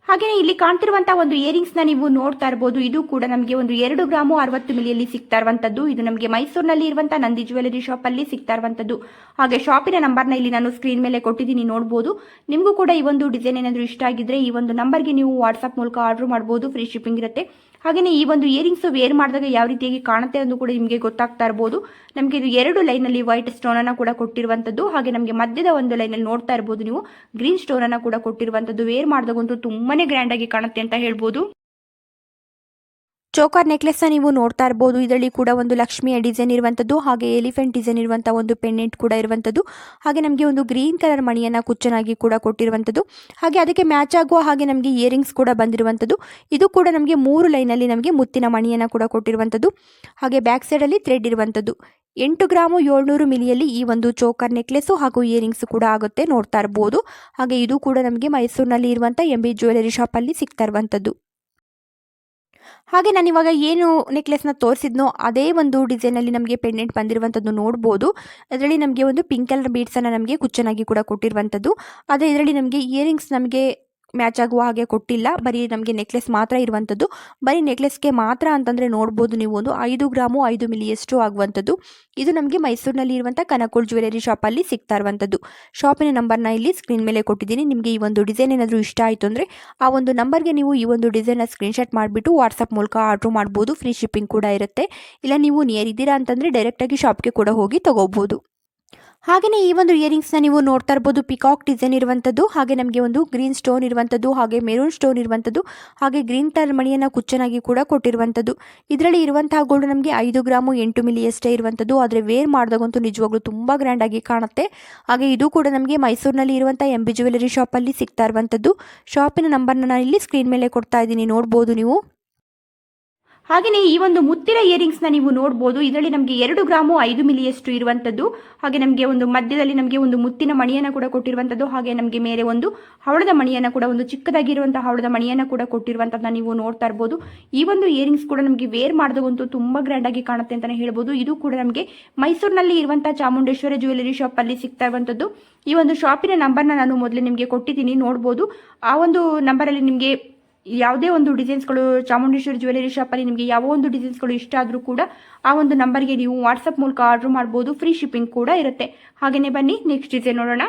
ಹಾಗೆಯೇ ಇಲ್ಲಿ ಕಾಣ್ತಿರುವಂತಹ ಒಂದು ಇಯರಿಂಗ್ಸ್ನ ನೀವು ನೋಡ್ತಾ ಇರಬಹುದು ಇದು ಕೂಡ ನಮಗೆ ಒಂದು ಎರಡು ಗ್ರಾಮು ಅರವತ್ತು ಮಿಲಿಯಲ್ಲಿ ಸಿಗ್ತಾ ಇರುವಂತದ್ದು. ಇದು ನಮಗೆ ಮೈಸೂರಿನಲ್ಲಿ ಇರುವಂತಹ ನಂದಿ ಜ್ಯುವೆಲರಿ ಶಾಪ್ ಅಲ್ಲಿ ಸಿಗ್ತಾ ಇರುವಂತದ್ದು. ಹಾಗೆ ಶಾಪಿನ ನಂಬರ್ನ ಇಲ್ಲಿ ನಾನು ಸ್ಕ್ರೀನ್ ಮೇಲೆ ಕೊಟ್ಟಿದ್ದೀನಿ ನೋಡಬಹುದು ನಿಮಗೂ ಕೂಡ ಈ ಒಂದು ಡಿಸೈನ್ ಏನಾದರೂ ಇಷ್ಟ ಆಗಿದ್ರೆ ಈ ಒಂದು ನಂಬರ್ಗೆ ನೀವು ವಾಟ್ಸ್ಆಪ್ ಮೂಲಕ ಆರ್ಡರ್ ಮಾಡಬಹುದು ಫ್ರೀ ಶಿಪ್ಪಿಂಗ್ ಇರುತ್ತೆ. ಹಾಗೆಯೇ ಈ ಒಂದು ಇಯರಿಂಗ್ಸ್ ವೇರ್ ಮಾಡಿದಾಗ ಯಾವ ರೀತಿಯಾಗಿ ಕಾಣುತ್ತೆ ಅನ್ನೋದು ಕೂಡ ನಿಮಗೆ ಗೊತ್ತಾಗ್ತಾ ಇರ್ಬೋದು. ನಮಗೆ ಇದು ಎರಡು ಲೈನಲ್ಲಿ ವೈಟ್ ಸ್ಟೋನನ್ನು ಕೂಡ ಕೊಟ್ಟಿರುವಂಥದ್ದು ಹಾಗೆ ನಮಗೆ ಮಧ್ಯದ ಒಂದು ಲೈನಲ್ಲಿ ನೋಡ್ತಾ ಇರ್ಬೋದು ನೀವು ಗ್ರೀನ್ ಸ್ಟೋನನ್ನು ಕೂಡ ಕೊಟ್ಟಿರುವಂಥದ್ದು ವೇರ್ ಮಾಡಿದಾಗಂತೂ ತುಂಬಾ ಗ್ರ್ಯಾಂಡಾಗಿ ಕಾಣುತ್ತೆ ಅಂತ ಹೇಳ್ಬೋದು. ಚೋಕರ್ ನೆಕ್ಲೆಸ್ನ ನೀವು ನೋಡ್ತಾ ಇರ್ಬೋದು. ಇದರಲ್ಲಿ ಕೂಡ ಒಂದು ಲಕ್ಷ್ಮಿಯ ಡಿಸೈನ್ ಇರುವಂಥದ್ದು ಹಾಗೆ ಎಲಿಫೆಂಟ್ ಡಿಸೈನ್ ಇರುವಂಥ ಒಂದು ಪೆಂಡೆಂಟ್ ಕೂಡ ಇರುವಂಥದ್ದು ಹಾಗೆ ನಮಗೆ ಒಂದು ಗ್ರೀನ್ ಕಲರ್ ಮಣಿಯನ್ನು ಕುಚ್ಚನಾಗಿ ಕೂಡ ಕೊಟ್ಟಿರುವಂಥದ್ದು ಹಾಗೆ ಅದಕ್ಕೆ ಮ್ಯಾಚ್ ಆಗುವ ಹಾಗೆ ನಮಗೆ ಇಯರಿಂಗ್ಸ್ ಕೂಡ ಬಂದಿರುವಂಥದ್ದು ಇದು ಕೂಡ ನಮಗೆ ಮೂರು ಲೈನಲ್ಲಿ ನಮಗೆ ಮುತ್ತಿನ ಮಣಿಯನ್ನ ಕೂಡ ಕೊಟ್ಟಿರುವಂಥದ್ದು ಹಾಗೆ ಬ್ಯಾಕ್ ಸೈಡಲ್ಲಿ ಥ್ರೆಡ್ ಇರುವಂಥದ್ದು ಎಂಟು ಗ್ರಾಮು ಏಳ್ನೂರು ಮಿಲಿಯಲ್ಲಿ ಈ ಒಂದು ಚೋಕರ್ ನೆಕ್ಲೆಸ್ಸು ಹಾಗೂ ಇಯರಿಂಗ್ಸ್ ಕೂಡ ಆಗುತ್ತೆ ನೋಡ್ತಾ ಇರ್ಬೋದು. ಹಾಗೆ ಇದು ಕೂಡ ನಮಗೆ ಮೈಸೂರಿನಲ್ಲಿ ಇರುವಂಥ ಎಂ ಬಿ ಜ್ಯುವೆಲರಿ ಶಾಪಲ್ಲಿ ಸಿಗ್ತಾ ಇರುವಂಥದ್ದು ಹಾಗೆ ನಾನು ಇವಾಗ ಏನು ನೆಕ್ಲೆಸ್ನ ತೋರಿಸಿದ್ನೋ ಅದೇ ಒಂದು ಡಿಸೈನಲ್ಲಿ ನಮಗೆ ಪೆಂಡೆಂಟ್ ಬಂದಿರುವಂಥದ್ದು ನೋಡ್ಬೋದು. ಅದರಲ್ಲಿ ನಮಗೆ ಒಂದು ಪಿಂಕ್ ಕಲರ್ ಬೀಡ್ಸನ್ನು ನಮಗೆ ಕುಚ್ಚನಾಗಿ ಕೂಡ ಕೊಟ್ಟಿರುವಂಥದ್ದು ಅದೇ ಇದರಲ್ಲಿ ನಮಗೆ ಇಯರಿಂಗ್ಸ್ ನಮಗೆ ಮ್ಯಾಚ್ ಆಗುವ ಹಾಗೆ ಕೊಟ್ಟಿಲ್ಲ. ಬರೀ ನಮಗೆ ನೆಕ್ಲೆಸ್ ಮಾತ್ರ ಇರುವಂಥದ್ದು ಬರೀ ನೆಕ್ಲೆಸ್ಗೆ ಮಾತ್ರ ಅಂತಂದರೆ ನೋಡ್ಬೋದು ನೀವು ಒಂದು ಐದು ಗ್ರಾಮು ಐದು ಮಿಲಿಯಷ್ಟು ಆಗುವಂಥದ್ದು ಇದು ನಮಗೆ ಮೈಸೂರಿನಲ್ಲಿ ಇರುವಂಥ ಕನಕುಳ್ ಜ್ಯುವೆಲರಿ ಶಾಪಲ್ಲಿ ಸಿಗ್ತಾ ಇರುವಂಥದ್ದು ಶಾಪಿನ ನಂಬರ್ನ ಇಲ್ಲಿ ಸ್ಕ್ರೀನ್ ಮೇಲೆ ಕೊಟ್ಟಿದ್ದೀನಿ. ನಿಮಗೆ ಈ ಒಂದು ಡಿಸೈನ್ ಏನಾದರೂ ಇಷ್ಟ ಆಯಿತು ಅಂದರೆ ಆ ಒಂದು ನಂಬರ್ಗೆ ನೀವು ಈ ಒಂದು ಡಿಸೈನ್ನ ಸ್ಕ್ರೀನ್ಶಾಟ್ ಮಾಡಿಬಿಟ್ಟು ವಾಟ್ಸಪ್ ಮೂಲಕ ಆರ್ಡ್ರ್ ಮಾಡ್ಬೋದು. ಫ್ರೀ ಶಿಪ್ಪಿಂಗ್ ಕೂಡ ಇರುತ್ತೆ. ಇಲ್ಲ ನೀವು ನಿಯರ್ ಇದ್ದೀರಾ ಅಂತಂದರೆ ಡೈರೆಕ್ಟಾಗಿ ಶಾಪ್ಗೆ ಕೂಡ ಹೋಗಿ ತೊಗೋಬೋದು. ಹಾಗೆಯೇ ಈ ಒಂದು ಇಯರಿಂಗ್ಸ್ನ ನೀವು ನೋಡ್ತಾ ಇರ್ಬೋದು. ಪಿಕಾಕ್ ಡಿಸೈನ್ ಇರುವಂಥದ್ದು ಹಾಗೆ ನಮಗೆ ಒಂದು ಗ್ರೀನ್ ಸ್ಟೋನ್ ಇರುವಂಥದ್ದು ಹಾಗೆ ಮೆರೂನ್ ಸ್ಟೋನ್ ಇರುವಂಥದ್ದು ಹಾಗೆ ಗ್ರೀನ್ ಕಲರ್ ಮಣಿಯನ್ನು ಕುಚ್ಚನಾಗಿ ಕೂಡ ಕೊಟ್ಟಿರುವಂಥದ್ದು ಇದರಲ್ಲಿ ಇರುವಂತಹ ಗೋಲ್ಡ್ ನಮಗೆ ಐದು ಗ್ರಾಮು ಎಂಟು ಮಿಲಿಯಷ್ಟೇ ಇರುವಂಥದ್ದು ಆದರೆ ವೇರ್ ಮಾಡಿದಾಗಂತೂ ನಿಜವಾಗ್ಲೂ ತುಂಬ ಗ್ರ್ಯಾಂಡಾಗಿ ಕಾಣುತ್ತೆ. ಹಾಗೆ ಇದು ಕೂಡ ನಮಗೆ ಮೈಸೂರಿನಲ್ಲಿ ಇರುವಂಥ ಎಂ ಬಿ ಜ್ಯುವೆಲರಿ ಶಾಪಲ್ಲಿ ಸಿಗ್ತಾ ಇರುವಂಥದ್ದು ಶಾಪಿನ ನಂಬರ್ನ ನಾನು ಇಲ್ಲಿ ಸ್ಕ್ರೀನ್ ಮೇಲೆ ಕೊಡ್ತಾ ಇದ್ದೀನಿ. ನೋಡ್ಬೋದು ನೀವು. ಹಾಗೆಯೇ ಈ ಒಂದು ಮುತ್ತಿನ ಇಯರಿಂಗ್ಸ್ನ ನೀವು ನೋಡ್ಬೋದು. ಇದರಲ್ಲಿ ನಮಗೆ ಎರಡು ಗ್ರಾಮು ಐದು ಮಿಲಿಯಷ್ಟು ಇರುವಂಥದ್ದು ಹಾಗೆ ನಮಗೆ ಒಂದು ಮಧ್ಯದಲ್ಲಿ ನಮಗೆ ಒಂದು ಮುತ್ತಿನ ಮಣಿಯನ್ನು ಕೂಡ ಕೊಟ್ಟಿರುವಂಥದ್ದು ಹಾಗೆ ನಮಗೆ ಮೇಲೆ ಒಂದು ಹವಳದ ಮಣಿಯನ್ನು ಕೂಡ, ಒಂದು ಚಿಕ್ಕದಾಗಿರುವಂಥ ಹವಳದ ಮಣಿಯನ್ನು ಕೂಡ ಕೊಟ್ಟಿರುವಂಥದ್ದನ್ನ ನೀವು ನೋಡ್ತಾ ಇರ್ಬೋದು. ಈ ಒಂದು ಇಯರಿಂಗ್ಸ್ ಕೂಡ ನಮಗೆ ವೇರ್ ಮಾಡಿದಾಗಂತೂ ತುಂಬ ಗ್ರ್ಯಾಂಡಾಗಿ ಕಾಣುತ್ತೆ ಅಂತಲೇ ಹೇಳ್ಬೋದು. ಇದು ಕೂಡ ನಮಗೆ ಮೈಸೂರಿನಲ್ಲಿ ಇರುವಂಥ ಚಾಮುಂಡೇಶ್ವರಿ ಜ್ಯುವೆಲರಿ ಶಾಪಲ್ಲಿ ಸಿಗ್ತಾ ಇರುವಂಥದ್ದು ಈ ಒಂದು ಶಾಪಿನ ನಂಬರ್ನ ನಾನು ಮೊದಲೇ ನಿಮಗೆ ಕೊಟ್ಟಿದ್ದೀನಿ, ನೋಡ್ಬೋದು. ಆ ಒಂದು ನಂಬರಲ್ಲಿ ನಿಮಗೆ ಯಾವುದೇ ಒಂದು ಡಿಸೈನ್ಸ್ಗಳು ಚಾಮುಂಡೇಶ್ವರಿ ಜ್ಯುವೆಲರಿ ಶಾಪಲ್ಲಿ ನಿಮಗೆ ಯಾವ ಒಂದು ಡಿಸೈನ್ಸ್ಗಳು ಇಷ್ಟ ಆದರೂ ಕೂಡ ಆ ಒಂದು ನಂಬರ್ಗೆ ನೀವು ವಾಟ್ಸಪ್ ಮೂಲಕ ಆರ್ಡ್ರ್ ಮಾಡ್ಬೋದು. ಫ್ರೀ ಶಿಪ್ಪಿಂಗ್ ಕೂಡ ಇರುತ್ತೆ. ಹಾಗೆಯೇ ಬನ್ನಿ ನೆಕ್ಸ್ಟ್ ಡಿಸೈನ್ ನೋಡೋಣ.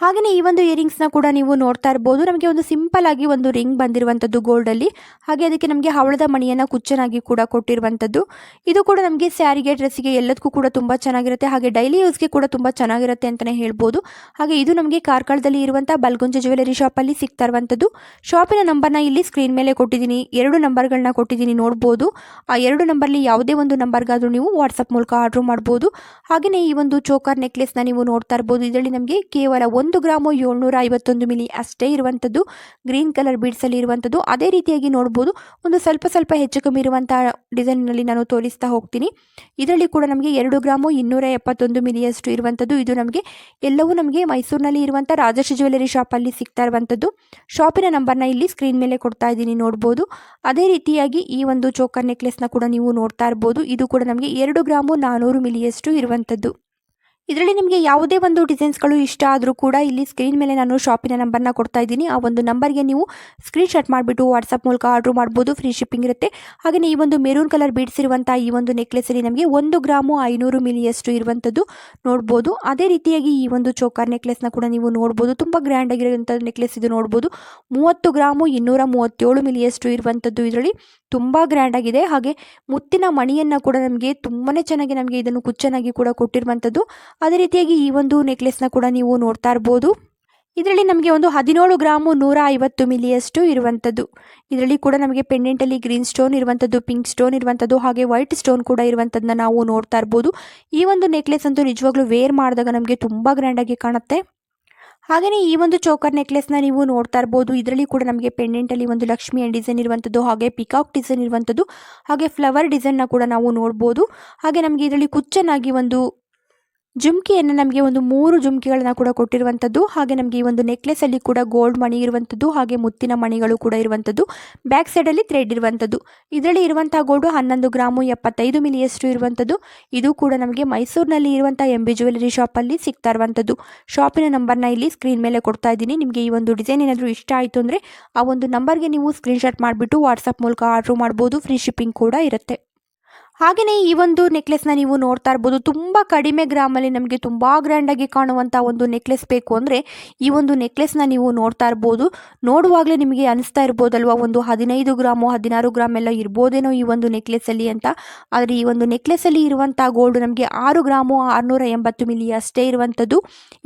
ಹಾಗೆಯೇ ಈ ಒಂದು ಇಯರಿಂಗ್ಸ್ನ ಕೂಡ ನೀವು ನೋಡ್ತಾ ಇರ್ಬೋದು. ನಮಗೆ ಒಂದು ಸಿಂಪಲ್ ಆಗಿ ಒಂದು ರಿಂಗ್ ಬಂದಿರುವಂಥದ್ದು ಗೋಲ್ಡಲ್ಲಿ ಹಾಗೆ ಅದಕ್ಕೆ ನಮಗೆ ಹವಳದ ಮಣಿಯನ್ನು ಕುಚ್ಚನಾಗಿ ಕೂಡ ಕೊಟ್ಟಿರುವಂಥದ್ದು. ಇದು ಕೂಡ ನಮಗೆ ಸ್ಯಾರಿಗೆ ಡ್ರೆಸ್ಸಿಗೆ ಎಲ್ಲದಕ್ಕೂ ಕೂಡ ತುಂಬ ಚೆನ್ನಾಗಿರುತ್ತೆ. ಹಾಗೆ ಡೈಲಿ ಯೂಸ್ಗೆ ಕೂಡ ತುಂಬ ಚೆನ್ನಾಗಿರುತ್ತೆ ಅಂತಲೇ ಹೇಳ್ಬೋದು. ಹಾಗೆ ಇದು ನಮಗೆ ಕಾರ್ಕಳದಲ್ಲಿ ಇರುವಂಥ ಬಲ್ಗುಂಜ ಜ್ಯುವೆಲರಿ ಶಾಪಲ್ಲಿ ಸಿಗ್ತಾ ಇರುವಂಥದ್ದು. ಶಾಪಿನ ನಂಬರ್ನ ಇಲ್ಲಿ ಸ್ಕ್ರೀನ್ ಮೇಲೆ ಕೊಟ್ಟಿದ್ದೀನಿ. ಎರಡು ನಂಬರ್ಗಳನ್ನ ಕೊಟ್ಟಿದ್ದೀನಿ ನೋಡ್ಬೋದು. ಆ ಎರಡು ನಂಬರ್ಲಿ ಯಾವುದೇ ಒಂದು ನಂಬರ್ಗಾದರೂ ನೀವು ವಾಟ್ಸಪ್ ಮೂಲಕ ಆರ್ಡ್ರ್ ಮಾಡ್ಬೋದು. ಹಾಗೆಯೇ ಈ ಒಂದು ಚೋಕರ್ ನೆಕ್ಲೆಸ್ನ ನೀವು ನೋಡ್ತಾ ಇರ್ಬೋದು. ಇದರಲ್ಲಿ ನಮಗೆ ಕೇವಲ ಒಂದು ಗ್ರಾಮು ಏಳ್ನೂರ ಐವತ್ತೊಂದು ಮಿಲಿ ಅಷ್ಟೇ ಇರುವಂಥದ್ದು. ಗ್ರೀನ್ ಕಲರ್ ಬೀಡ್ಸಲ್ಲಿ ಇರುವಂಥದ್ದು. ಅದೇ ರೀತಿಯಾಗಿ ನೋಡ್ಬೋದು. ಒಂದು ಸ್ವಲ್ಪ ಸ್ವಲ್ಪ ಹೆಚ್ಚು ಕಮ್ಮಿ ಇರುವಂಥ ಡಿಸೈನ್ನಲ್ಲಿ ನಾನು ತೋರಿಸ್ತಾ ಹೋಗ್ತೀನಿ. ಇದರಲ್ಲಿ ಕೂಡ ನಮಗೆ ಎರಡು ಗ್ರಾಮು ಇನ್ನೂರ ಎಪ್ಪತ್ತೊಂದು ಮಿಲಿಯಷ್ಟು ಇರುವಂಥದ್ದು. ಇದು ನಮಗೆ ಎಲ್ಲವೂ ನಮಗೆ ಮೈಸೂರಿನಲ್ಲಿ ಇರುವಂಥ ರಾಜಶ್ರೀ ಜ್ಯುವೆಲರಿ ಶಾಪಲ್ಲಿ ಸಿಗ್ತಾ ಇರುವಂಥದ್ದು. ಶಾಪಿನ ನಂಬರ್ನ ಇಲ್ಲಿ ಸ್ಕ್ರೀನ್ ಮೇಲೆ ಕೊಡ್ತಾ ಇದ್ದೀನಿ ನೋಡ್ಬೋದು. ಅದೇ ರೀತಿಯಾಗಿ ಈ ಒಂದು ಚೋಕರ್ ನೆಕ್ಲೆಸ್ನ ಕೂಡ ನೀವು ನೋಡ್ತಾ ಇರ್ಬೋದು. ಇದು ಕೂಡ ನಮಗೆ ಎರಡು ಗ್ರಾಮು ನಾನ್ನೂರು ಮಿಲಿಯಷ್ಟು ಇರುವಂಥದ್ದು. ಇದರಲ್ಲಿ ನಿಮಗೆ ಯಾವುದೇ ಒಂದು ಡಿಸೈನ್ಸ್ಗಳು ಇಷ್ಟ ಆದರೂ ಕೂಡ ಇಲ್ಲಿ ಸ್ಕ್ರೀನ್ ಮೇಲೆ ನಾನು ಶಾಪಿನ ನಂಬರ್ನ ಕೊಡ್ತಾ ಇದ್ದೀನಿ. ಆ ಒಂದು ನಂಬರ್ಗೆ ನೀವು ಸ್ಕ್ರೀನ್ ಸ್ಕ್ರೀನ್ಶಾಟ್ ಮಾಡಿಬಿಟ್ಟು ವಾಟ್ಸಪ್ ಮೂಲಕ ಆರ್ಡ್ರ್ ಮಾಡ್ಬೋದು. ಫ್ರೀ ಶಿಪ್ಪಿಂಗ್ ಇರುತ್ತೆ. ಹಾಗೆಯೇ ಈ ಒಂದು ಮೆರೂನ್ ಕಲರ್ ಬೀಡ್ಸ್ ಇರುವಂಥ ಈ ಒಂದು ನೆಕ್ಲೆಸಲ್ಲಿ ನಮಗೆ ಒಂದು ಗ್ರಾಮು ಐನೂರು ಮಿಲಿಯಷ್ಟು ಇರುವಂಥದ್ದು ನೋಡ್ಬೋದು. ಅದೇ ರೀತಿಯಾಗಿ ಈ ಒಂದು ಚೋಕಾರ್ ನೆಕ್ಲೆಸ್ನ ಕೂಡ ನೀವು ನೋಡ್ಬೋದು. ತುಂಬ ಗ್ರ್ಯಾಂಡ್ ಆಗಿರುವಂಥ ನೆಕ್ಲೆಸ್ ಇದು ನೋಡ್ಬೋದು. ಮೂವತ್ತು ಗ್ರಾಮು ಇನ್ನೂರ ಮೂವತ್ತೇಳು ಮಿಲಿಯಷ್ಟು ಇರುವಂಥದ್ದು ಇದರಲ್ಲಿ. ತುಂಬ ಗ್ರ್ಯಾಂಡ್ ಆಗಿದೆ. ಹಾಗೆ ಮುತ್ತಿನ ಮಣಿಯನ್ನು ಕೂಡ ನಮಗೆ ತುಂಬಾ ಚೆನ್ನಾಗಿ ನಮಗೆ ಇದನ್ನು ಕುಚ್ಚನಾಗಿ ಕೂಡ ಕೊಟ್ಟಿರುವಂಥದ್ದು. ಅದೇ ರೀತಿಯಾಗಿ ಈ ಒಂದು ನೆಕ್ಲೆಸ್ನ ಕೂಡ ನೀವು ನೋಡ್ತಾ ಇರ್ಬೋದು. ಇದರಲ್ಲಿ ನಮಗೆ ಒಂದು ಹದಿನೇಳು ಗ್ರಾಮು ನೂರ ಐವತ್ತು ಮಿಲಿಯಷ್ಟು ಇರುವಂಥದ್ದು. ಇದರಲ್ಲಿ ಕೂಡ ನಮಗೆ ಪೆಂಡೆಂಟಲ್ಲಿ ಗ್ರೀನ್ ಸ್ಟೋನ್ ಇರುವಂಥದ್ದು ಪಿಂಕ್ ಸ್ಟೋನ್ ಇರುವಂಥದ್ದು, ಹಾಗೆ ವೈಟ್ ಸ್ಟೋನ್ ಕೂಡ ಇರುವಂಥದ್ದನ್ನ ನಾವು ನೋಡ್ತಾ ಇರ್ಬೋದು. ಈ ಒಂದು ನೆಕ್ಲೆಸ್ ಅಂತೂ ನಿಜವಾಗ್ಲೂ ವೇರ್ ಮಾಡಿದಾಗ ನಮಗೆ ತುಂಬ ಗ್ರ್ಯಾಂಡಾಗಿ ಕಾಣುತ್ತೆ. ಹಾಗೆಯೇ ಈ ಒಂದು ಚೋಕರ್ ನೆಕ್ಲೆಸ್ನ ನೀವು ನೋಡ್ತಾ ಇರ್ಬೋದು. ಇದರಲ್ಲಿ ಕೂಡ ನಮಗೆ ಪೆಂಡೆಂಟಲ್ಲಿ ಒಂದು ಲಕ್ಷ್ಮಿಯ ಡಿಸೈನ್ ಇರುವಂಥದ್ದು, ಹಾಗೆ ಪಿಕಾಕ್ ಡಿಸೈನ್ ಇರುವಂಥದ್ದು, ಹಾಗೆ ಫ್ಲವರ್ ಡಿಸೈನ್ನ ಕೂಡ ನಾವು ನೋಡ್ಬೋದು. ಹಾಗೆ ನಮಗೆ ಇದರಲ್ಲಿ ಕುಚ್ಚನಾಗಿ ಒಂದು ಜುಮ್ಕಿಯನ್ನು ನಮಗೆ ಒಂದು ಮೂರು ಜುಮ್ಕಿಗಳನ್ನು ಕೂಡ ಕೊಟ್ಟಿರುವಂಥದ್ದು, ಹಾಗೆ ನಮಗೆ ಈ ಒಂದು ನೆಕ್ಲೆಸಲ್ಲಿ ಕೂಡ ಗೋಲ್ಡ್ ಮಣಿ ಇರುವಂಥದ್ದು, ಹಾಗೆ ಮುತ್ತಿನ ಮಣಿಗಳು ಕೂಡ ಇರುವಂಥದ್ದು ಬ್ಯಾಕ್ ಸೈಡಲ್ಲಿ ಥ್ರೆಡ್ ಇರುವಂಥದ್ದು. ಇದರಲ್ಲಿ ಇರುವಂಥ ಗೋಲ್ಡು ಹನ್ನೊಂದು ಗ್ರಾಮು ಎಪ್ಪತ್ತೈದು ಮಿಲಿಯಷ್ಟು ಇರುವಂಥದ್ದು. ಇದು ಕೂಡ ನಮಗೆ ಮೈಸೂರಿನಲ್ಲಿ ಇರುವಂಥ ಎಂ ಬಿ ಜ್ಯುವೆಲರಿ ಶಾಪಲ್ಲಿ ಸಿಗ್ತಾ ಇರುವಂಥದ್ದು. ಶಾಪಿನ ನಂಬರ್ನ ಇಲ್ಲಿ ಸ್ಕ್ರೀನ್ ಮೇಲೆ ಕೊಡ್ತಾ ಇದ್ದೀನಿ. ನಿಮಗೆ ಈ ಒಂದು ಡಿಸೈನ್ ಏನಾದರೂ ಇಷ್ಟ ಆಯಿತು ಅಂದರೆ, ಆ ಒಂದು ನಂಬರ್ಗೆ ನೀವು ಸ್ಕ್ರೀನ್ಶಾಟ್ ಮಾಡಿಬಿಟ್ಟು ವಾಟ್ಸಪ್ ಮೂಲಕ ಆರ್ಡ್ರ್ ಮಾಡ್ಬೋದು. ಫ್ರೀ ಶಿಪ್ಪಿಂಗ್ ಕೂಡ ಇರುತ್ತೆ. ಹಾಗೆಯೇ ಈ ಒಂದು ನೆಕ್ಲೆಸ್ನ ನೀವು ನೋಡ್ತಾ ಇರ್ಬೋದು. ತುಂಬ ಕಡಿಮೆ ಗ್ರಾಮಲ್ಲಿ ನಮಗೆ ತುಂಬ ಗ್ರ್ಯಾಂಡಾಗಿ ಕಾಣುವಂಥ ಒಂದು ನೆಕ್ಲೆಸ್ ಬೇಕು ಅಂದರೆ ಈ ಒಂದು ನೆಕ್ಲೆಸ್ನ ನೀವು ನೋಡ್ತಾ ಇರ್ಬೋದು. ನೋಡುವಾಗಲೇ ನಿಮಗೆ ಅನಿಸ್ತಾ ಇರ್ಬೋದಲ್ವ, ಒಂದು ಹದಿನೈದು ಗ್ರಾಮು ಹದಿನಾರು ಗ್ರಾಮ್ ಎಲ್ಲ ಇರ್ಬೋದೇನೋ ಈ ಒಂದು ನೆಕ್ಲೆಸಲ್ಲಿ ಅಂತ. ಆದರೆ ಈ ಒಂದು ನೆಕ್ಲೆಸಲ್ಲಿ ಇರುವಂಥ ಗೋಲ್ಡ್ ನಮಗೆ ಆರು ಗ್ರಾಮು ಆರುನೂರ ಎಂಬತ್ತು ಮಿಲಿ ಅಷ್ಟೇ ಇರುವಂಥದ್ದು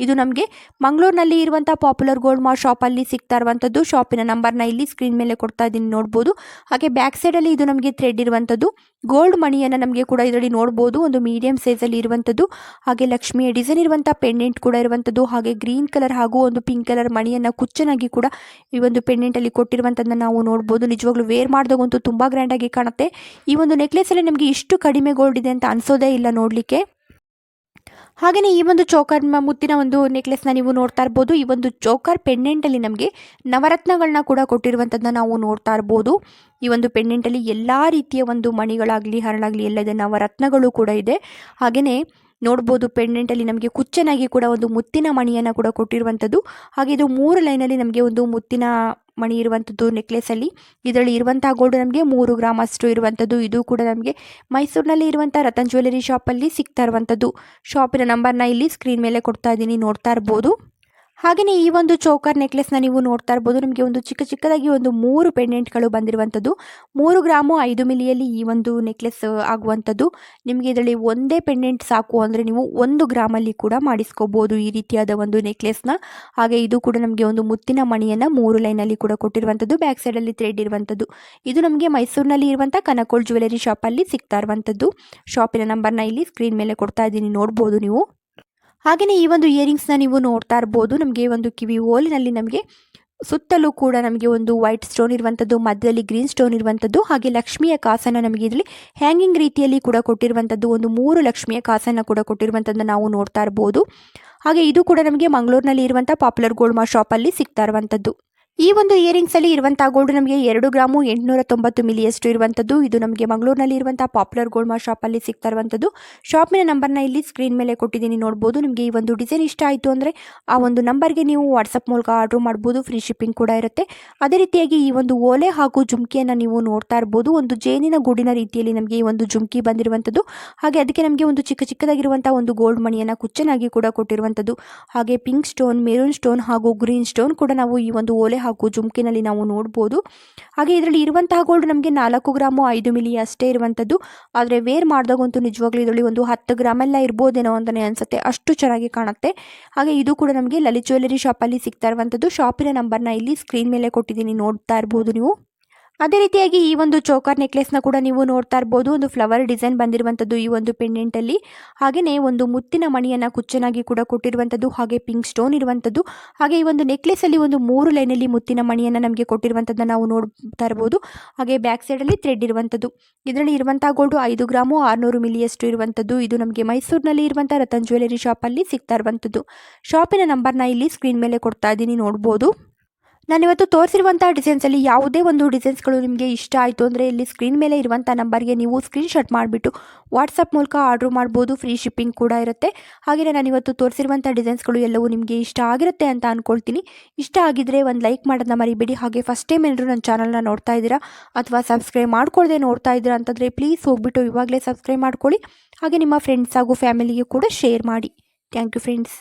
ಇದು ನಮಗೆ ಮಂಗಳೂರಿನಲ್ಲಿ ಇರುವಂಥ ಪಾಪ್ಯುಲರ್ ಗೋಲ್ಡ್ ಮಾರ್ ಶಾಪಲ್ಲಿ ಸಿಗ್ತಾ ಇರುವಂಥದ್ದು ಶಾಪಿನ ನಂಬರ್ನ ಇಲ್ಲಿ ಸ್ಕ್ರೀನ್ ಮೇಲೆ ಕೊಡ್ತಾ ಇದ್ದೀನಿ ನೋಡ್ಬೋದು. ಹಾಗೆ ಬ್ಯಾಕ್ ಸೈಡಲ್ಲಿ ಇದು ನಮಗೆ ಥ್ರೆಡ್ ಇರುವಂಥದ್ದು ಗೋಲ್ಡ್ ಮಣಿಯನ್ನು ನಮಗೆ ಕೂಡ ಇದರಲ್ಲಿ ನೋಡ್ಬೋದು. ಒಂದು ಮೀಡಿಯಂ ಸೈಜಲ್ಲಿ ಇರುವಂಥದ್ದು ಹಾಗೆ ಲಕ್ಷ್ಮಿಯ ಡಿಸೈನ್ ಇರುವಂಥ ಪೆಂಡೆಂಟ್ ಕೂಡ ಇರುವಂಥದ್ದು ಹಾಗೆ ಗ್ರೀನ್ ಕಲರ್ ಹಾಗೂ ಒಂದು ಪಿಂಕ್ ಕಲರ್ ಮಣಿಯನ್ನು ಕುಚ್ಚನಾಗಿ ಕೂಡ ಈ ಒಂದು ಪೆಂಡೆಂಟಲ್ಲಿ ಕೊಟ್ಟಿರುವಂಥದ್ದನ್ನು ನಾವು ನೋಡ್ಬೋದು. ನಿಜವಾಗ್ಲೂ ವೇರ್ ಮಾಡಿದಾಗಂತೂ ತುಂಬ ಗ್ರ್ಯಾಂಡಾಗಿ ಕಾಣುತ್ತೆ. ಈ ಒಂದು ನೆಕ್ಲೆಸಲ್ಲಿ ನಮಗೆ ಇಷ್ಟು ಕಡಿಮೆ ಗೋಲ್ಡ್ ಇದೆ ಅಂತ ಅನಿಸೋದೇ ಇಲ್ಲ ನೋಡಲಿಕ್ಕೆ. ಹಾಗೆಯೇ ಈ ಒಂದು ಚೌಕರ್ ಮುತ್ತಿನ ಒಂದು ನೆಕ್ಲೆಸ್ನ ನೀವು ನೋಡ್ತಾ ಇರ್ಬೋದು. ಈ ಒಂದು ಚೌಕರ್ ಪೆಂಡೆಂಟಲ್ಲಿ ನಮಗೆ ನವರತ್ನಗಳನ್ನ ಕೂಡ ಕೊಟ್ಟಿರುವಂಥದ್ದನ್ನ ನಾವು ನೋಡ್ತಾ ಇರ್ಬೋದು. ಈ ಒಂದು ಪೆಂಡೆಂಟಲ್ಲಿ ಎಲ್ಲ ರೀತಿಯ ಒಂದು ಮಣಿಗಳಾಗಲಿ, ಹರಳಾಗಲಿ ಎಲ್ಲ ಇದೆ ನವರತ್ನಗಳು ಕೂಡ ಇದೆ. ಹಾಗೆಯೇ ನೋಡ್ಬೋದು ಪೆಂಡೆಂಟಲ್ಲಿ ನಮಗೆ ಕುಚ್ಚನಾಗಿ ಕೂಡ ಒಂದು ಮುತ್ತಿನ ಮಣಿಯನ್ನು ಕೂಡ ಕೊಟ್ಟಿರುವಂಥದ್ದು ಹಾಗೆ ಇದು ಮೂರು ಲೈನಲ್ಲಿ ನಮಗೆ ಒಂದು ಮುತ್ತಿನ ಮಣಿ ಇರುವಂಥದ್ದು ನೆಕ್ಲೆಸಲ್ಲಿ ಇದರಲ್ಲಿ ಇರುವಂತಹ ಗೋಲ್ಡ್ ನಮಗೆ ಮೂರು ಗ್ರಾಮ್ ಅಷ್ಟು ಇರುವಂಥದ್ದು ಇದು ಕೂಡ ನಮಗೆ ಮೈಸೂರಿನಲ್ಲಿ ಇರುವಂಥ ರತನ್ ಜ್ಯುವೆಲರಿ ಶಾಪಲ್ಲಿ ಸಿಗ್ತಾ ಇರುವಂಥದ್ದು ಶಾಪಿನ ನಂಬರ್ನ ಇಲ್ಲಿ ಸ್ಕ್ರೀನ್ ಮೇಲೆ ಕೊಡ್ತಾ ಇದ್ದೀನಿ, ನೋಡ್ತಾ ಇರ್ಬೋದು. ಹಾಗೆಯೇ ಈ ಒಂದು ಚೋಕರ್ ನೆಕ್ಲೆಸ್ನ ನೀವು ನೋಡ್ತಾ ಇರ್ಬೋದು. ನಿಮಗೆ ಒಂದು ಚಿಕ್ಕ ಚಿಕ್ಕದಾಗಿ ಒಂದು ಮೂರು ಪೆಂಡೆಂಟ್ಗಳು ಬಂದಿರುವಂಥದ್ದು. ಮೂರು ಗ್ರಾಮು ಐದು ಮಿಲಿಯಲ್ಲಿ ಈ ಒಂದು ನೆಕ್ಲೆಸ್ ಆಗುವಂಥದ್ದು. ನಿಮಗೆ ಇದರಲ್ಲಿ ಒಂದೇ ಪೆಂಡೆಂಟ್ ಸಾಕು ಅಂದರೆ ನೀವು ಒಂದು ಗ್ರಾಮಲ್ಲಿ ಕೂಡ ಮಾಡಿಸ್ಕೋಬೋದು ಈ ರೀತಿಯಾದ ಒಂದು ನೆಕ್ಲೆಸ್ನ ಹಾಗೆ ಇದು ಕೂಡ ನಮಗೆ ಒಂದು ಮುತ್ತಿನ ಮಣಿಯನ್ನು ಮೂರು ಲೈನಲ್ಲಿ ಕೂಡ ಕೊಟ್ಟಿರುವಂಥದ್ದು. ಬ್ಯಾಕ್ ಸೈಡಲ್ಲಿ ಥ್ರೆಡ್ ಇರುವಂಥದ್ದು. ಇದು ನಮಗೆ ಮೈಸೂರಿನಲ್ಲಿ ಇರುವಂಥ ಕನಕೋಳ್ ಜ್ಯುವೆಲರಿ ಶಾಪಲ್ಲಿ ಸಿಗ್ತಾ ಇರುವಂಥದ್ದು. ಶಾಪಿನ ನಂಬರ್ನ ಇಲ್ಲಿ ಸ್ಕ್ರೀನ್ ಮೇಲೆ ಕೊಡ್ತಾ ಇದ್ದೀನಿ. ನೋಡ್ಬೋದು ನೀವು. ಹಾಗೆಯೇ ಈ ಒಂದು ಇಯರಿಂಗ್ಸ್ನ ನೀವು ನೋಡ್ತಾ ಇರ್ಬೋದು. ನಮಗೆ ಒಂದು ಕಿವಿ ಹೋಲಿನಲ್ಲಿ ನಮಗೆ ಸುತ್ತಲೂ ಕೂಡ ನಮಗೆ ಒಂದು ವೈಟ್ ಸ್ಟೋನ್ ಇರುವಂಥದ್ದು ಮಧ್ಯದಲ್ಲಿ ಗ್ರೀನ್ ಸ್ಟೋನ್ ಇರುವಂಥದ್ದು ಹಾಗೆ ಲಕ್ಷ್ಮಿಯ ಕಾಸನ್ನು ನಮಗೆ ಇದರಲ್ಲಿ ಹ್ಯಾಂಗಿಂಗ್ ರೀತಿಯಲ್ಲಿ ಕೂಡ ಕೊಟ್ಟಿರುವಂಥದ್ದು ಒಂದು ಮೂರು ಲಕ್ಷ್ಮಿಯ ಕಾಸನ್ನು ಕೂಡ ಕೊಟ್ಟಿರುವಂಥದ್ದನ್ನು ನಾವು ನೋಡ್ತಾ ಇರ್ಬೋದು. ಹಾಗೆ ಇದು ಕೂಡ ನಮಗೆ ಮಂಗಳೂರಿನಲ್ಲಿ ಇರುವಂಥ ಪಾಪ್ಯುಲರ್ ಗೋಲ್ಡ್ ಮಾ ಶಾಪಲ್ಲಿ ಸಿಗ್ತಾ ಇರುವಂಥದ್ದು ಈ ಒಂದು ಇಯರಿಂಗ್ಸ್ ಅಲ್ಲಿ ಇರುವಂತಹ ಗೋಲ್ಡ್ ನಮಗೆ ಎರಡು ಗ್ರಾಮು ಎಂಟುನೂರ ತೊಂಬತ್ತು ಮಿಲಿಯಷ್ಟು ಇರುವಂತದ್ದು ಇದು ನಮಗೆ ಮಂಗಳೂರಿನಲ್ಲಿ ಇರುವಂತಹ ಪಾಪ್ಯುಲರ್ ಗೋಲ್ಡ್ ಮಾ ಶಾಪಲ್ಲಿ ಸಿಗ್ತಾ ಇರುವಂತದ್ದು ಶಾಪಿನ ನಂಬರ್ನ ಇಲ್ಲಿ ಸ್ಕ್ರೀನ್ ಮೇಲೆ ಕೊಟ್ಟಿದ್ದೀನಿ ನೋಡಬಹುದು ನಿಮಗೆ ಈ ಒಂದು ಡಿಸೈನ್ ಇಷ್ಟ ಆಯಿತು ಅಂದರೆ ಆ ಒಂದು ನಂಬರ್ಗೆ ನೀವು ವಾಟ್ಸಪ್ ಮೂಲಕ ಆರ್ಡರ್ ಮಾಡಬಹುದು ಫ್ರೀ ಶಿಪ್ಪಿಂಗ್ ಕೂಡ ಇರುತ್ತೆ. ಅದೇ ರೀತಿಯಾಗಿ ಈ ಒಂದು ಓಲೆ ಹಾಗೂ ಜುಮ್ಕಿಯನ್ನು ನೀವು ನೋಡ್ತಾ ಇರ್ಬೋದು. ಒಂದು ಜೇನಿನ ಗೂಡಿನ ರೀತಿಯಲ್ಲಿ ನಮಗೆ ಈ ಒಂದು ಜುಮ್ಕಿ ಬಂದಿರುವಂಥದ್ದು. ಹಾಗೆ ಅದಕ್ಕೆ ನಮಗೆ ಒಂದು ಚಿಕ್ಕ ಚಿಕ್ಕದಾಗಿರುವಂಥ ಒಂದು ಗೋಲ್ಡ್ ಮಣಿಯನ್ನು ಕುಚ್ಚನಾಗಿ ಕೂಡ ಕೊಟ್ಟಿರುವಂಥದ್ದು. ಹಾಗೆ ಪಿಂಕ್ ಸ್ಟೋನ್ ಮೆರೂನ್ ಸ್ಟೋನ್ ಹಾಗೂ ಗ್ರೀನ್ ಸ್ಟೋನ್ ಕೂಡ ನಾವು ಈ ಒಂದು ಓಲೆ ಹಾಗೂ ಜುಮ್ಕಿನಲ್ಲಿ ನಾವು ನೋಡ್ಬೋದು. ಹಾಗೆ ಇದರಲ್ಲಿ ಇರುವಂತಹ ಗೋಲ್ಡ್ ನಮಗೆ ನಾಲ್ಕು ಗ್ರಾಮು ಐದು ಮಿಲಿ ಅಷ್ಟೇ ಇರುವಂಥದ್ದು. ಆದರೆ ವೇರ್ ಮಾಡಿದಾಗಂತೂ ನಿಜವಾಗ್ಲೂ ಇದರಲ್ಲಿ ಒಂದು ಹತ್ತು ಗ್ರಾಮೆಲ್ಲ ಇರ್ಬೋದೇನೋ ಅಂತಲೇ ಅನಿಸುತ್ತೆ. ಅಷ್ಟು ಚೆನ್ನಾಗಿ ಕಾಣುತ್ತೆ. ಹಾಗೆ ಇದು ಕೂಡ ನಮಗೆ ಲಲಿತ್ ಜ್ಯುವೆಲರಿ ಶಾಪಲ್ಲಿ ಸಿಗ್ತಾ ಇರುವಂಥದ್ದು. ಶಾಪಿನ ನಂಬರ್ನ ಇಲ್ಲಿ ಸ್ಕ್ರೀನ್ ಮೇಲೆ ಕೊಟ್ಟಿದ್ದೀನಿ. ನೋಡ್ತಾ ಇರ್ಬೋದು ನೀವು. ಅದೇ ರೀತಿಯಾಗಿ ಈ ಒಂದು ಚೋಕರ್ ನೆಕ್ಲೆಸ್ನ ಕೂಡ ನೀವು ನೋಡ್ತಾ ಇರ್ಬೋದು. ಒಂದು ಫ್ಲವರ್ ಡಿಸೈನ್ ಬಂದಿರುವಂಥದ್ದು ಈ ಒಂದು ಪೆಂಡೆಂಟಲ್ಲಿ ಹಾಗೆಯೇ ಒಂದು ಮುತ್ತಿನ ಮಣಿಯನ್ನು ಕುಚ್ಚನಾಗಿ ಕೂಡ ಕೊಟ್ಟಿರುವಂಥದ್ದು, ಹಾಗೆ ಪಿಂಕ್ ಸ್ಟೋನ್ ಇರುವಂಥದ್ದು. ಹಾಗೆ ಈ ಒಂದು ನೆಕ್ಲೆಸಲ್ಲಿ ಒಂದು ಮೂರು ಲೈನಲ್ಲಿ ಮುತ್ತಿನ ಮಣಿಯನ್ನು ನಮಗೆ ಕೊಟ್ಟಿರುವಂಥದ್ದನ್ನು ನಾವು ನೋಡ್ತಾ ಇರ್ಬೋದು. ಹಾಗೆ ಬ್ಯಾಕ್ ಸೈಡಲ್ಲಿ ಥ್ರೆಡ್ ಇರುವಂಥದ್ದು. ಇದರಲ್ಲಿ ಇರುವಂಥ ಗೋಲ್ಡು ಐದು ಗ್ರಾಮು, ಆರುನೂರು ಮಿಲಿಯಷ್ಟು ಇರುವಂಥದ್ದು. ಇದು ನಮಗೆ ಮೈಸೂರಿನಲ್ಲಿ ಇರುವಂಥ ರತನ್ ಜ್ಯುವೆಲರಿ ಶಾಪಲ್ಲಿ ಸಿಗ್ತಾ ಇರುವಂಥದ್ದು. ಶಾಪಿನ ನಂಬರ್ನ ಇಲ್ಲಿ ಸ್ಕ್ರೀನ್ ಮೇಲೆ ಕೊಡ್ತಾ ಇದ್ದೀನಿ, ನೋಡ್ಬೋದು. ನಾನಿವತ್ತು ತೋರಿಸಿರುವಂಥ ಡಿಸೈನ್ಸಲ್ಲಿ ಯಾವುದೇ ಒಂದು ಡಿಸೈನ್ಸ್ಗಳು ನಿಮಗೆ ಇಷ್ಟ ಆಯಿತು ಅಂದರೆ ಇಲ್ಲಿ ಸ್ಕ್ರೀನ್ ಮೇಲೆ ಇರುವಂಥ ನಂಬರ್ಗೆ ನೀವು ಸ್ಕ್ರೀನ್ಶಾಟ್ ಮಾಡಿಬಿಟ್ಟು ವಾಟ್ಸಪ್ ಮೂಲಕ ಆರ್ಡ್ರ್ ಮಾಡ್ಬೋದು ಫ್ರೀ ಶಿಪ್ಪಿಂಗ್ ಕೂಡ ಇರುತ್ತೆ. ಹಾಗೆಯೇ ನಾನಿವತ್ತು ತೋರಿಸಿರುವಂಥ ಡಿಸೈನ್ಸ್ಗಳು ಎಲ್ಲವೂ ನಿಮಗೆ ಇಷ್ಟ ಆಗಿರುತ್ತೆ ಅಂತ ಅಂದ್ಕೊಳ್ತೀನಿ ಇಷ್ಟ ಆಗಿದ್ದರೆ ಒಂದು ಲೈಕ್ ಮಾಡೋದನ್ನ ಮರಿಬೇಡಿ. ಹಾಗೆ ಫಸ್ಟ್ ಟೈಮ್ ಎಲ್ಲರೂ ನನ್ನ ಚಾನಲ್ನ ನೋಡ್ತಾ ಇದ್ದೀರಾ ಅಥವಾ ಸಬ್ಸ್ಕ್ರೈಬ್ ಮಾಡ್ಕೊಳ್ಳದೆ ನೋಡ್ತಾ ಇದ್ದೀರಾ ಅಂತಂದರೆ ಪ್ಲೀಸ್ ಹೋಗ್ಬಿಟ್ಟು ಇವಾಗಲೇ ಸಬ್ಸ್ಕ್ರೈಬ್ ಮಾಡ್ಕೊಳ್ಳಿ. ಹಾಗೆ ನಿಮ್ಮ ಫ್ರೆಂಡ್ಸ್ ಹಾಗೂ ಫ್ಯಾಮಿಲಿಗೆ ಕೂಡ ಶೇರ್ ಮಾಡಿ. Thank you friends